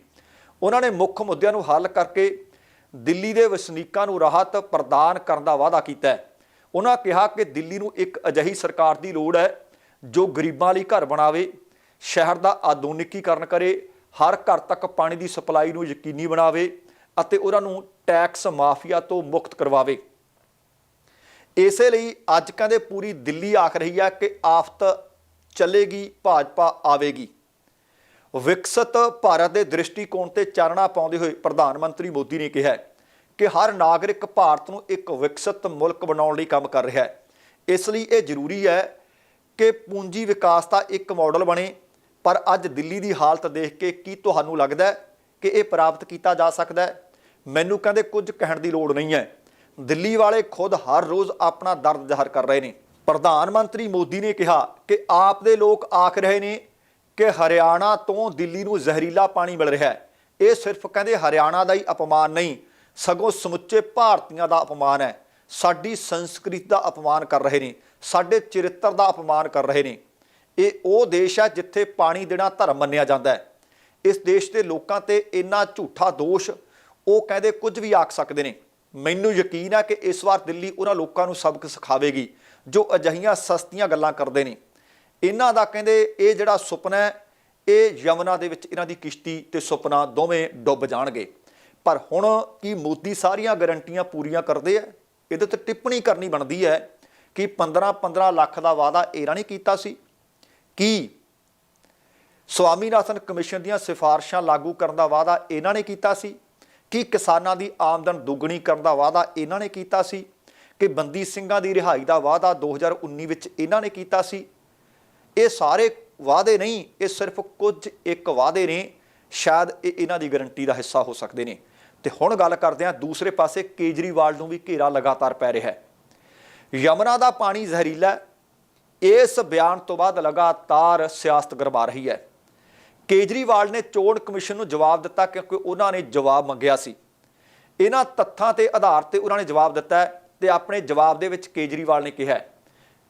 Speaker 1: ਉਹਨਾਂ ਨੇ ਮੁੱਖ ਮੁੱਦਿਆਂ ਨੂੰ ਹੱਲ ਕਰਕੇ ਦਿੱਲੀ ਦੇ ਵਸਨੀਕਾਂ ਨੂੰ ਰਾਹਤ ਪ੍ਰਦਾਨ ਕਰਨ ਦਾ ਵਾਅਦਾ ਕੀਤਾ ਹੈ। ਉਹਨਾਂ ਕਿਹਾ ਕਿ ਦਿੱਲੀ ਨੂੰ ਇੱਕ ਅਜਿਹੀ ਸਰਕਾਰ ਦੀ ਲੋੜ ਹੈ ਜੋ ਗਰੀਬਾਂ ਲਈ ਘਰ ਬਣਾਵੇ, ਸ਼ਹਿਰ ਦਾ ਆਧੁਨਿਕੀਕਰਨ ਕਰੇ, ਹਰ ਘਰ ਤੱਕ ਪਾਣੀ ਦੀ ਸਪਲਾਈ ਨੂੰ ਯਕੀਨੀ ਬਣਾਵੇ ਅਤੇ ਉਹਨਾਂ ਨੂੰ ਟੈਕਸ ਮਾਫੀਆ ਤੋਂ ਮੁਕਤ ਕਰਵਾਵੇ। ਇਸੇ ਲਈ ਅੱਜ ਕਹਿੰਦੇ ਪੂਰੀ ਦਿੱਲੀ ਆਖ ਰਹੀ ਹੈ ਕਿ ਆਫਤ ਚੱਲੇਗੀ, ਭਾਜਪਾ ਆਵੇਗੀ। ਵਿਕਸਿਤ ਭਾਰਤ ਦੇ ਦ੍ਰਿਸ਼ਟੀਕੋਣ ਤੇ ਚਾਨਣਾ ਪਾਉਂਦੇ ਹੋਏ ਪ੍ਰਧਾਨ ਮੰਤਰੀ ਮੋਦੀ ਨੇ ਕਿਹਾ ਕਿ ਹਰ ਨਾਗਰਿਕ ਭਾਰਤ ਨੂੰ ਇੱਕ ਵਿਕਸਿਤ ਮੁਲਕ ਬਣਾਉਣ ਲਈ ਕੰਮ ਕਰ ਰਿਹਾ ਹੈ। ਇਸ ਲਈ ਇਹ ਜ਼ਰੂਰੀ ਹੈ ਕਿ ਪੂੰਜੀ ਵਿਕਾਸ ਦਾ ਇੱਕ ਮਾਡਲ ਬਣੇ। ਪਰ ਅੱਜ ਦਿੱਲੀ ਦੀ ਹਾਲਤ ਦੇਖ ਕੇ ਕੀ ਤੁਹਾਨੂੰ ਲੱਗਦਾ ਹੈ ਕਿ ਇਹ ਪ੍ਰਾਪਤ ਕੀਤਾ ਜਾ ਸਕਦਾ ਹੈ? ਮੈਨੂੰ ਕਹਿੰਦੇ ਕੁਝ ਕਹਿਣ ਦੀ ਲੋੜ ਨਹੀਂ ਹੈ। ਦਿੱਲੀ ਵਾਲੇ ਖੁਦ ਹਰ ਰੋਜ਼ ਆਪਣਾ ਦਰਦ ਜ਼ਾਹਰ ਕਰ ਰਹੇ ਨੇ। ਪ੍ਰਧਾਨ ਮੰਤਰੀ ਮੋਦੀ ਨੇ ਕਿਹਾ ਕਿ ਆਪ ਦੇ ਲੋਕ ਆਖ ਰਹੇ ਨੇ ਕਿ ਹਰਿਆਣਾ ਤੋਂ ਦਿੱਲੀ ਨੂੰ ਜ਼ਹਿਰੀਲਾ ਪਾਣੀ ਮਿਲ ਰਿਹਾ ਹੈ। ਇਹ ਸਿਰਫ ਕਹਿੰਦੇ ਹਰਿਆਣਾ ਦਾ ਹੀ ਅਪਮਾਨ ਨਹੀਂ, ਸਗੋਂ ਸਮੁੱਚੇ ਭਾਰਤੀਆਂ ਦਾ ਅਪਮਾਨ ਹੈ। ਸਾਡੀ ਸੰਸਕ੍ਰਿਤੀ ਦਾ ਅਪਮਾਨ ਕਰ ਰਹੇ ਨੇ, ਸਾਡੇ ਚਰਿੱਤਰ ਦਾ ਅਪਮਾਨ ਕਰ ਰਹੇ ਨੇ। ਇਹ ਉਹ ਦੇਸ਼ ਹੈ ਜਿੱਥੇ ਪਾਣੀ ਦੇਣਾ ਧਰਮ ਮੰਨਿਆ ਜਾਂਦਾ ਹੈ। ਇਸ ਦੇਸ਼ ਦੇ ਲੋਕਾਂ ਤੇ ਇੰਨਾ ਝੂਠਾ ਦੋਸ਼, ਉਹ ਕਹਿੰਦੇ ਕੁਝ ਵੀ ਆਖ ਸਕਦੇ ਨੇ। ਮੈਨੂੰ ਯਕੀਨ ਹੈ ਕਿ ਇਸ ਵਾਰ ਦਿੱਲੀ ਉਹਨਾਂ ਲੋਕਾਂ ਨੂੰ ਸਬਕ ਸਿਖਾਵੇਗੀ। ਜੋ ਅਜਹੀਆਂ ਸਸਤੀਆਂ ਗੱਲਾਂ ਕਰਦੇ ਨੇ। ਇਹਨਾਂ ਦਾ ਕਹਿੰਦੇ ਇਹ ਜਿਹੜਾ ਸੁਪਨਾ ਹੈ, ਇਹ ਯਮਨਾ ਦੇ ਵਿੱਚ ਇਹਨਾਂ ਦੀ ਕਿਸ਼ਤੀ ਤੇ ਸੁਪਨਾ ਦੋਵੇਂ ਡੁੱਬ ਜਾਣਗੇ। ਪਰ ਹੁਣ ਕੀ ਮੋਦੀ ਸਾਰੀਆਂ ਗਾਰੰਟੀਆਂ ਪੂਰੀਆਂ ਕਰਦੇ ਆ? ਇਹਦੇ ਤੇ ਟਿੱਪਣੀ ਕਰਨੀ ਬਣਦੀ ਹੈ ਕਿ 15 15 ਲੱਖ ਦਾ ਵਾਅਦਾ ਇਹਨਾਂ ਨੇ ਕੀਤਾ ਸੀ। ਕੀ ਸਵਾਮੀਨਾਥਨ ਕਮਿਸ਼ਨ ਦੀਆਂ ਸਿਫਾਰਸ਼ਾਂ ਲਾਗੂ ਕਰਨ ਦਾ ਵਾਅਦਾ ਇਹਨਾਂ ਨੇ ਕੀਤਾ ਸੀ? ਕਿ ਕਿਸਾਨਾਂ ਦੀ ਆਮਦਨ ਦੁੱਗਣੀ ਕਰਨ ਦਾ ਵਾਅਦਾ ਇਹਨਾਂ ਨੇ ਕੀਤਾ ਸੀ? ਕਿ ਬੰਦੀ ਸਿੰਘਾਂ ਦੀ ਰਿਹਾਈ ਦਾ ਵਾਅਦਾ 2019 ਵਿੱਚ ਇਹਨਾਂ ਨੇ ਕੀਤਾ ਸੀ। ਇਹ ਸਾਰੇ ਵਾਅਦੇ ਨਹੀਂ, ਇਹ ਸਿਰਫ ਕੁਝ ਇੱਕ ਵਾਅਦੇ ਨੇ। ਸ਼ਾਇਦ ਇਹ ਇਹਨਾਂ ਦੀ ਗਾਰੰਟੀ ਦਾ ਹਿੱਸਾ ਹੋ ਸਕਦੇ ਨੇ। ਤੇ ਹੁਣ ਗੱਲ ਕਰਦੇ ਹਾਂ ਦੂਸਰੇ ਪਾਸੇ, ਕੇਜਰੀਵਾਲ ਨੂੰ ਵੀ ਘੇਰਾ ਲਗਾਤਾਰ ਪੈ ਰਿਹਾ ਹੈ। ਯਮਨਾ ਦਾ ਪਾਣੀ ਜ਼ਹਿਰੀਲਾ ਇਸ ਬਿਆਨ ਤੋਂ ਬਾਅਦ ਲਗਾਤਾਰ ਸਿਆਸਤ ਗਰਮਾ ਰਹੀ ਹੈ। ਕੇਜਰੀਵਾਲ ਨੇ ਚੋਣ ਕਮਿਸ਼ਨ ਨੂੰ ਜਵਾਬ ਦਿੱਤਾ ਕਿਉਂਕਿ ਉਹਨਾਂ ਨੇ ਜਵਾਬ ਮੰਗਿਆ ਸੀ। ਇਹਨਾਂ ਤੱਥਾਂ ਤੇ ਆਧਾਰ ਤੇ ਉਹਨਾਂ ਨੇ ਜਵਾਬ ਦਿੱਤਾ ਤੇ ਆਪਣੇ ਜਵਾਬ ਦੇ ਵਿੱਚ ਕੇਜਰੀਵਾਲ ਨੇ ਕਿਹਾ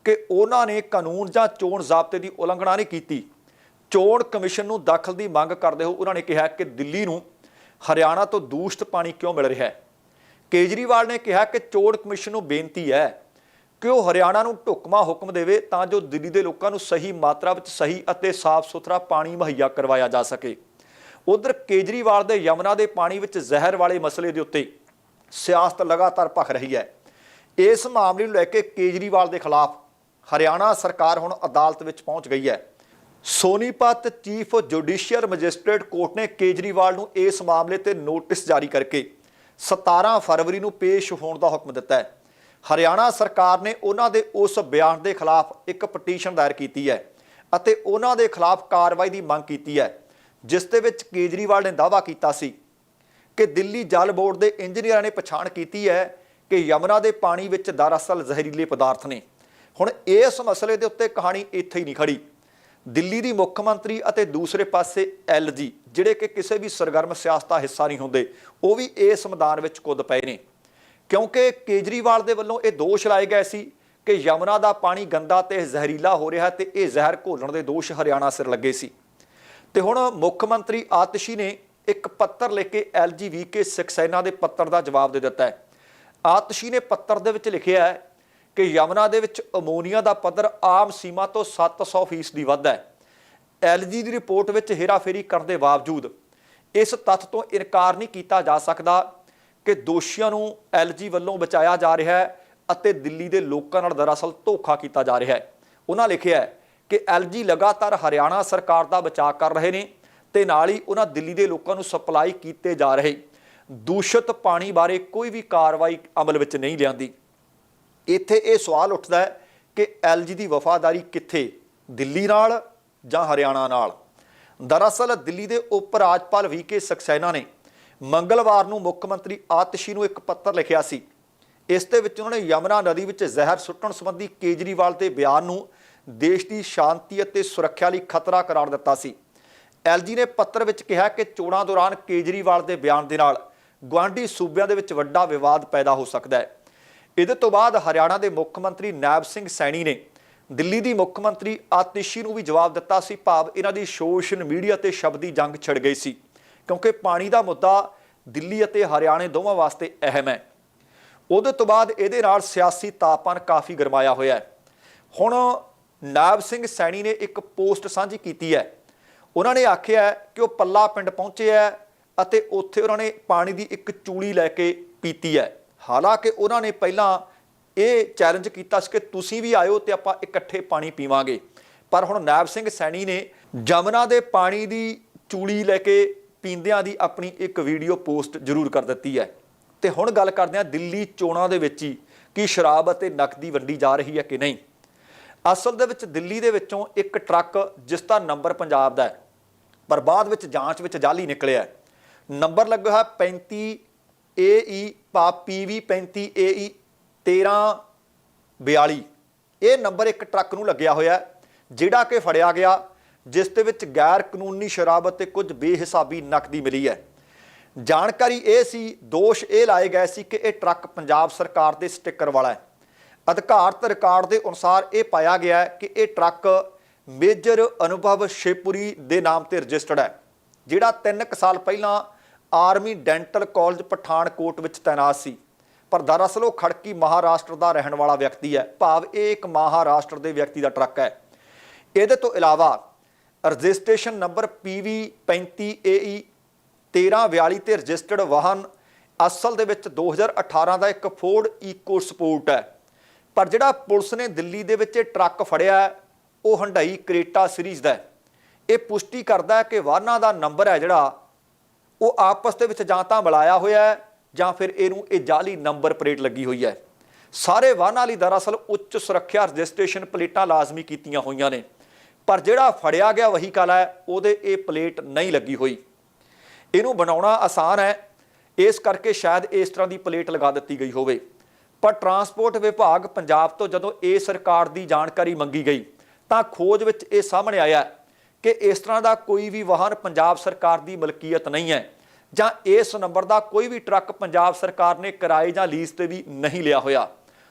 Speaker 1: ਕਿ ਉਹਨਾਂ ਨੇ ਕਾਨੂੰਨ ਜਾਂ ਚੋਣ ਜ਼ਾਬਤੇ ਦੀ ਉਲੰਘਣਾ ਨਹੀਂ ਕੀਤੀ। ਚੋਣ ਕਮਿਸ਼ਨ ਨੂੰ ਦਖਲ ਦੀ ਮੰਗ ਕਰਦੇ ਹੋ ਉਹਨਾਂ ਨੇ ਕਿਹਾ ਕਿ ਦਿੱਲੀ ਨੂੰ ਹਰਿਆਣਾ ਤੋਂ ਦੂਸ਼ਿਤ ਪਾਣੀ ਕਿਉਂ ਮਿਲ ਰਿਹਾ ਹੈ? ਕੇਜਰੀਵਾਲ ਨੇ ਕਿਹਾ ਕਿ ਚੋਣ ਕਮਿਸ਼ਨ ਨੂੰ ਬੇਨਤੀ ਹੈ ਕਿ ਉਹ ਹਰਿਆਣਾ ਨੂੰ ਢੁਕਮਾ ਹੁਕਮ ਦੇਵੇ ਤਾਂ ਜੋ ਦਿੱਲੀ ਦੇ ਲੋਕਾਂ ਨੂੰ ਸਹੀ ਮਾਤਰਾ ਵਿੱਚ ਸਹੀ ਅਤੇ ਸਾਫ਼ ਸੁਥਰਾ ਪਾਣੀ ਮੁਹੱਈਆ ਕਰਵਾਇਆ ਜਾ ਸਕੇ। ਉਧਰ ਕੇਜਰੀਵਾਲ ਦੇ ਯਮਨਾ ਦੇ ਪਾਣੀ ਵਿੱਚ ਜ਼ਹਿਰ ਵਾਲੇ ਮਸਲੇ ਦੇ ਉੱਤੇ ਸਿਆਸਤ ਲਗਾਤਾਰ ਭਖ ਰਹੀ ਹੈ। ਇਸ ਮਾਮਲੇ ਨੂੰ ਲੈ ਕੇ ਕੇਜਰੀਵਾਲ ਦੇ ਖਿਲਾਫ ਹਰਿਆਣਾ ਸਰਕਾਰ ਹੁਣ ਅਦਾਲਤ ਵਿੱਚ ਪਹੁੰਚ ਗਈ ਹੈ। Sonipat chief judicial magistrate court ਨੇ ਕੇਜਰੀਵਾਲ ਨੂੰ ਇਸ ਮਾਮਲੇ ਤੇ ਨੋਟਿਸ ਜਾਰੀ ਕਰਕੇ 17 ਫਰਵਰੀ ਨੂੰ ਪੇਸ਼ ਹੋਣ ਦਾ ਹੁਕਮ ਦਿੱਤਾ ਹੈ। ਹਰਿਆਣਾ ਸਰਕਾਰ ਨੇ ਉਹਨਾਂ ਦੇ ਉਸ ਬਿਆਨ ਦੇ ਖਿਲਾਫ ਇੱਕ ਪਟੀਸ਼ਨ ਦਾਇਰ ਕੀਤੀ ਹੈ ਅਤੇ ਉਹਨਾਂ ਦੇ ਖਿਲਾਫ ਕਾਰਵਾਈ ਦੀ ਮੰਗ ਕੀਤੀ ਹੈ, ਜਿਸ ਦੇ ਵਿੱਚ ਕੇਜਰੀਵਾਲ ਨੇ ਦਾਅਵਾ ਕੀਤਾ ਸੀ ਕਿ ਦਿੱਲੀ ਜਲ ਬੋਰਡ ਦੇ ਇੰਜੀਨੀਅਰਾਂ ਨੇ ਪਛਾਣ ਕੀਤੀ ਹੈ ਕਿ ਯਮਨਾ ਦੇ ਪਾਣੀ ਵਿੱਚ ਦਰਅਸਲ ਜ਼ਹਿਰੀਲੇ ਪਦਾਰਥ ਨੇ। ਹੁਣ ਇਸ ਮਸਲੇ ਦੇ ਉੱਤੇ ਕਹਾਣੀ ਇੱਥੇ ਹੀ ਨਹੀਂ ਖੜੀ। ਦਿੱਲੀ ਦੀ ਮੁੱਖ ਮੰਤਰੀ ਅਤੇ ਦੂਸਰੇ ਪਾਸੇ ਐਲਜੀ, ਜਿਹੜੇ ਕਿ ਕਿਸੇ ਵੀ ਸਰਗਰਮ ਸਿਆਸਤ ਦਾ ਹਿੱਸਾ ਨਹੀਂ ਹੁੰਦੇ, ਉਹ ਵੀ ਇਸ ਮੈਦਾਨ ਵਿੱਚ ਕੁੱਦ ਪਏ ਨੇ। ਕਿਉਂਕਿ ਕੇਜਰੀਵਾਲ ਦੇ ਵੱਲੋਂ ਇਹ ਦੋਸ਼ ਲਾਏ ਗਏ ਸੀ ਕਿ ਯਮਨਾ ਦਾ ਪਾਣੀ ਗੰਦਾ ਤੇ ਜ਼ਹਿਰੀਲਾ ਹੋ ਰਿਹਾ ਤੇ ਇਹ ਜ਼ਹਿਰ ਘੋਲਣ ਦੇ ਦੋਸ਼ ਹਰਿਆਣਾ ਸਿਰ ਲੱਗੇ ਸੀ। ਤੇ ਹੁਣ ਮੁੱਖ ਮੰਤਰੀ ਆਤਸ਼ੀ ਨੇ ਇੱਕ ਪੱਤਰ ਲਿਖ ਕੇ ਐਲਜੀਵੀਕੇ ਸਿਕਸੈਨਾ ਦੇ ਪੱਤਰ ਦਾ ਜਵਾਬ ਦੇ ਦਿੱਤਾ ਹੈ। ਆਤਸ਼ੀ ਨੇ ਪੱਤਰ ਦੇ ਵਿੱਚ ਲਿਖਿਆ ਹੈ ਕਿ ਯਮਨਾ ਦੇ ਵਿੱਚ ਅਮੋਨੀਆ ਦਾ ਪੱਧਰ ਆਮ ਸੀਮਾ ਤੋਂ 700% ਦੀ ਵੱਧ ਹੈ। ਐਲਜੀ ਦੀ ਰਿਪੋਰਟ ਵਿੱਚ ਹੇਰਾਫੇਰੀ ਕਰਨ ਦੇ ਬਾਵਜੂਦ ਇਸ ਤੱਥ ਤੋਂ ਇਨਕਾਰ ਨਹੀਂ ਕੀਤਾ ਜਾ ਸਕਦਾ ਕਿ ਦੋਸ਼ੀਆਂ ਨੂੰ ਐਲਜੀ ਵੱਲੋਂ ਬਚਾਇਆ ਜਾ ਰਿਹਾ ਹੈ ਅਤੇ ਦਿੱਲੀ ਦੇ ਲੋਕਾਂ ਨਾਲ ਦਰਅਸਲ ਧੋਖਾ ਕੀਤਾ ਜਾ ਰਿਹਾ ਹੈ। ਉਹਨਾਂ ਲਿਖਿਆ ਹੈ ਕਿ ਐਲਜੀ ਲਗਾਤਾਰ ਹਰਿਆਣਾ ਸਰਕਾਰ ਦਾ ਬਚਾਅ ਕਰ ਰਹੇ ਨੇ ਤੇ ਨਾਲ ਹੀ ਉਹਨਾਂ ਦਿੱਲੀ ਦੇ ਲੋਕਾਂ ਨੂੰ ਸਪਲਾਈ ਕੀਤੇ ਜਾ ਰਹੇ। ਦੂਸ਼ਿਤ ਪਾਣੀ ਬਾਰੇ ਕੋਈ ਵੀ ਕਾਰਵਾਈ ਅਮਲ ਵਿੱਚ ਨਹੀਂ ਲਿਆਂਦੀ। ਇੱਥੇ ਇਹ ਸਵਾਲ ਉੱਠਦਾ ਹੈ ਕਿ ਐਲਜੀ ਦੀ ਵਫਾਦਾਰੀ ਕਿੱਥੇ? ਦਿੱਲੀ ਨਾਲ ਜਾਂ ਹਰਿਆਣਾ ਨਾਲ? ਦਰਅਸਲ ਦਿੱਲੀ ਦੇ ਉਪ ਰਾਜਪਾਲ ਵੀਕੇ ਸਕਸੈਨਾ ਨੇ ਮੰਗਲਵਾਰ ਨੂੰ ਮੁੱਖ ਮੰਤਰੀ ਆਤਸ਼ੀ ਨੂੰ ਇੱਕ ਪੱਤਰ ਲਿਖਿਆ ਸੀ। ਇਸ ਦੇ ਵਿੱਚ ਉਹਨਾਂ ਨੇ ਯਮਨਾ ਨਦੀ ਵਿੱਚ ਜ਼ਹਿਰ ਸੁੱਟਣ ਸੰਬੰਧੀ ਕੇਜਰੀਵਾਲ ਦੇ ਬਿਆਨ ਨੂੰ ਦੇਸ਼ ਦੀ ਸ਼ਾਂਤੀ ਅਤੇ ਸੁਰੱਖਿਆ ਲਈ ਖਤਰਾ ਕਰਾਰ ਦਿੱਤਾ ਸੀ। ਐਲਜੀ ਨੇ ਪੱਤਰ ਵਿੱਚ ਕਿਹਾ ਕਿ ਚੋਣਾਂ ਦੌਰਾਨ ਕੇਜਰੀਵਾਲ ਦੇ ਬਿਆਨ ਦੇ ਨਾਲ ਗੁਆਂਢੀ ਸੂਬਿਆਂ ਦੇ ਵਿੱਚ ਵੱਡਾ ਵਿਵਾਦ ਪੈਦਾ ਹੋ ਸਕਦਾ ਹੈ। ਇਹਦੇ ਤੋਂ ਬਾਅਦ ਹਰਿਆਣਾ ਦੇ ਮੁੱਖ ਮੰਤਰੀ ਨਾਇਬ ਸਿੰਘ ਸੈਣੀ ਨੇ ਦਿੱਲੀ ਦੀ ਮੁੱਖ ਮੰਤਰੀ ਆਤਿਸ਼ੀ ਨੂੰ ਵੀ ਜਵਾਬ ਦਿੱਤਾ ਸੀ। ਭਾਵ ਇਹਨਾਂ ਦੀ ਸੋਸ਼ਲ ਮੀਡੀਆ ਤੇ ਸ਼ਬਦੀ ਜੰਗ ਛਿੜ ਗਈ ਸੀ, ਕਿਉਂਕਿ ਪਾਣੀ ਦਾ ਮੁੱਦਾ ਦਿੱਲੀ ਅਤੇ ਹਰਿਆਣੇ ਦੋਵਾਂ ਵਾਸਤੇ ਅਹਿਮ ਹੈ। ਉਹਦੇ ਤੋਂ ਬਾਅਦ ਇਹਦੇ ਨਾਲ ਸਿਆਸੀ ਤਾਪਮਾਨ ਕਾਫੀ ਗਰਮਾਇਆ ਹੋਇਆ ਹੈ। ਹੁਣ ਨਾਇਬ ਸਿੰਘ ਸੈਣੀ ਨੇ ਇੱਕ ਪੋਸਟ ਸਾਂਝੀ ਕੀਤੀ ਹੈ। ਉਹਨਾਂ ਨੇ ਆਖਿਆ ਕਿ ਉਹ ਪੱਲਾ ਪਿੰਡ ਪਹੁੰਚੇ ਹੈ ਅਤੇ ਉੱਥੇ ਉਹਨਾਂ ਨੇ ਪਾਣੀ ਦੀ ਇੱਕ ਚੂਲੀ ਲੈ ਕੇ ਪੀਤੀ ਹੈ। ਹਾਲਾਂਕਿ ਉਹਨਾਂ ਨੇ ਪਹਿਲਾਂ ਇਹ ਚੈਲੰਜ ਕੀਤਾ ਸੀ ਕਿ ਤੁਸੀਂ ਵੀ ਆਇਓ ਤੇ ਆਪਾਂ ਇਕੱਠੇ ਪਾਣੀ ਪੀਵਾਂਗੇ। ਪਰ ਹੁਣ ਨਾਇਬ ਸਿੰਘ ਸੈਣੀ ਨੇ ਜਮਨਾ ਦੇ ਪਾਣੀ ਦੀ ਚੂਲੀ ਲੈ ਕੇ ਪੀਂਦਿਆਂ ਦੀ ਆਪਣੀ ਇੱਕ ਵੀਡੀਓ ਪੋਸਟ ਜ਼ਰੂਰ ਕਰ ਦਿੱਤੀ ਹੈ। ਤੇ ਹੁਣ ਗੱਲ ਕਰਦੇ ਹਾਂ ਦਿੱਲੀ ਚੋਣਾਂ ਦੇ ਵਿੱਚ ਹੀ ਕਿ ਸ਼ਰਾਬ ਅਤੇ ਨਕਦੀ ਵੰਡੀ ਜਾ ਰਹੀ ਹੈ ਕਿ ਨਹੀਂ। ਅਸਲ ਦੇ ਵਿੱਚ ਦਿੱਲੀ ਦੇ ਵਿੱਚੋਂ ਇੱਕ ਟਰੱਕ ਜਿਸ ਦਾ ਨੰਬਰ ਪੰਜਾਬ ਦਾ ਹੈ, ਪਰ ਬਾਅਦ ਵਿੱਚ ਜਾਂਚ ਵਿੱਚ ਜਾਲੀ ਨਿਕਲਿਆ ਨੰਬਰ ਲੱਗਾ ਹੋਇਆ 35 AE ਪਾ PV 35 AE 1342 ਇਹ ਨੰਬਰ ਇੱਕ ਟਰੱਕ ਨੂੰ ਲੱਗਿਆ ਹੋਇਆ ਜਿਹੜਾ ਕਿ ਫੜਿਆ ਗਿਆ, ਜਿਸ ਦੇ ਵਿੱਚ ਗੈਰ ਕਾਨੂੰਨੀ ਸ਼ਰਾਬ ਅਤੇ ਕੁਝ ਬੇਹਿਸਾਬੀ ਨਕਦੀ ਮਿਲੀ ਹੈ। ਜਾਣਕਾਰੀ ਇਹ ਸੀ, ਦੋਸ਼ ਇਹ ਲਾਏ ਗਏ ਸੀ ਕਿ ਇਹ ਟਰੱਕ ਪੰਜਾਬ ਸਰਕਾਰ ਦੇ ਸਟicker ਵਾਲਾ ਹੈ। ਅਧਿਕਾਰਤ ਰਿਕਾਰਡ ਦੇ ਅਨੁਸਾਰ ਇਹ ਪਾਇਆ ਗਿਆ ਹੈ ਕਿ ਇਹ ਟਰੱਕ ਮੇਜਰ ਅਨੁਭਵ ਸ਼ੇਪੁਰੀ ਦੇ ਨਾਮ ਤੇ ਰਜਿਸਟਰਡ ਹੈ, ਜਿਹੜਾ 3 ਸਾਲ ਪਹਿਲਾਂ ਆਰਮੀ ਡੈਂਟਲ ਕਾਲਜ ਪਠਾਨਕੋਟ ਵਿੱਚ ਤਾਇਨਾਤ ਸੀ। ਪਰ ਦਰਅਸਲ ਉਹ ਖੜਕੀ ਮਹਾਰਾਸ਼ਟਰ ਦਾ ਰਹਿਣ ਵਾਲਾ ਵਿਅਕਤੀ ਹੈ। ਭਾਵ ਇਹ ਇੱਕ ਮਹਾਰਾਸ਼ਟਰ ਦੇ ਵਿਅਕਤੀ ਦਾ ਟਰੱਕ ਹੈ। ਇਹਦੇ ਤੋਂ ਇਲਾਵਾ ਰਜਿਸਟ੍ਰੇਸ਼ਨ ਨੰਬਰ PV 35AE 1342 ਤੇ ਰਜਿਸਟਰਡ ਵਾਹਨ ਅਸਲ ਦੇ ਵਿੱਚ 2018 ਦਾ ਇੱਕ ਫੋਰਡ ਈਕੋ ਸਪੋਰਟ ਹੈ। ਪਰ ਜਿਹੜਾ ਪੁਲਿਸ ਨੇ ਦਿੱਲੀ ਦੇ ਵਿੱਚ ਇਹ ਟਰੱਕ ਫੜਿਆ ਉਹ ਹੰਡਾਈ ਕ੍ਰੇਟਾ ਸੀਰੀਜ਼ ਦਾ ਇਹ ਪੁਸ਼ਟੀ ਕਰਦਾ ਹੈ ਕਿ ਵਾਹਨਾਂ ਦਾ ਨੰਬਰ ਹੈ ਜਿਹੜਾ ਉਹ ਆਪਸ ਦੇ ਵਿੱਚ ਜਾਂ ਤਾਂ ਮਿਲਾਇਆ ਹੋਇਆ ਹੈ ਜਾਂ ਫਿਰ ਇਹਨੂੰ ਇਹ ਜਾਲੀ ਨੰਬਰ ਪਲੇਟ ਲੱਗੀ ਹੋਈ ਹੈ। ਸਾਰੇ ਵਾਹਨਾਂ ਲਈ ਦਰਅਸਲ ਉੱਚ ਸੁਰੱਖਿਆ ਰਜਿਸਟ੍ਰੇਸ਼ਨ ਪਲੇਟਾਂ ਲਾਜ਼ਮੀ ਕੀਤੀਆਂ ਹੋਈਆਂ ਨੇ। ਪਰ ਜਿਹੜਾ ਫੜਿਆ ਗਿਆ ਵਹੀਕਲ ਹੈ, ਉਹਦੇ ਇਹ ਪਲੇਟ ਨਹੀਂ ਲੱਗੀ ਹੋਈ। ਇਹਨੂੰ ਬਣਾਉਣਾ ਆਸਾਨ ਹੈ। ਇਸ ਕਰਕੇ ਸ਼ਾਇਦ ਇਸ ਤਰ੍ਹਾਂ ਦੀ ਪਲੇਟ ਲਗਾ ਦਿੱਤੀ ਗਈ ਹੋਵੇ। ਪਰ ਟਰਾਂਸਪੋਰਟ ਵਿਭਾਗ ਪੰਜਾਬ ਤੋਂ ਜਦੋਂ ਇਸ ਰਿਕਾਰਡ ਦੀ ਜਾਣਕਾਰੀ ਮੰਗੀ ਗਈ, ਤਾਂ ਖੋਜ ਵਿੱਚ ਇਹ ਸਾਹਮਣੇ ਆਇਆ ਕਿ ਇਸ ਤਰ੍ਹਾਂ ਦਾ ਕੋਈ ਵੀ ਵਾਹਨ ਪੰਜਾਬ ਸਰਕਾਰ ਦੀ ਮਲਕੀਅਤ ਨਹੀਂ ਹੈ ਜਾਂ ਇਸ ਨੰਬਰ ਦਾ ਕੋਈ ਵੀ ਟਰੱਕ ਪੰਜਾਬ ਸਰਕਾਰ ਨੇ ਕਿਰਾਏ ਜਾਂ ਲੀਜ਼ ਤੇ ਵੀ ਨਹੀਂ ਲਿਆ ਹੋਇਆ।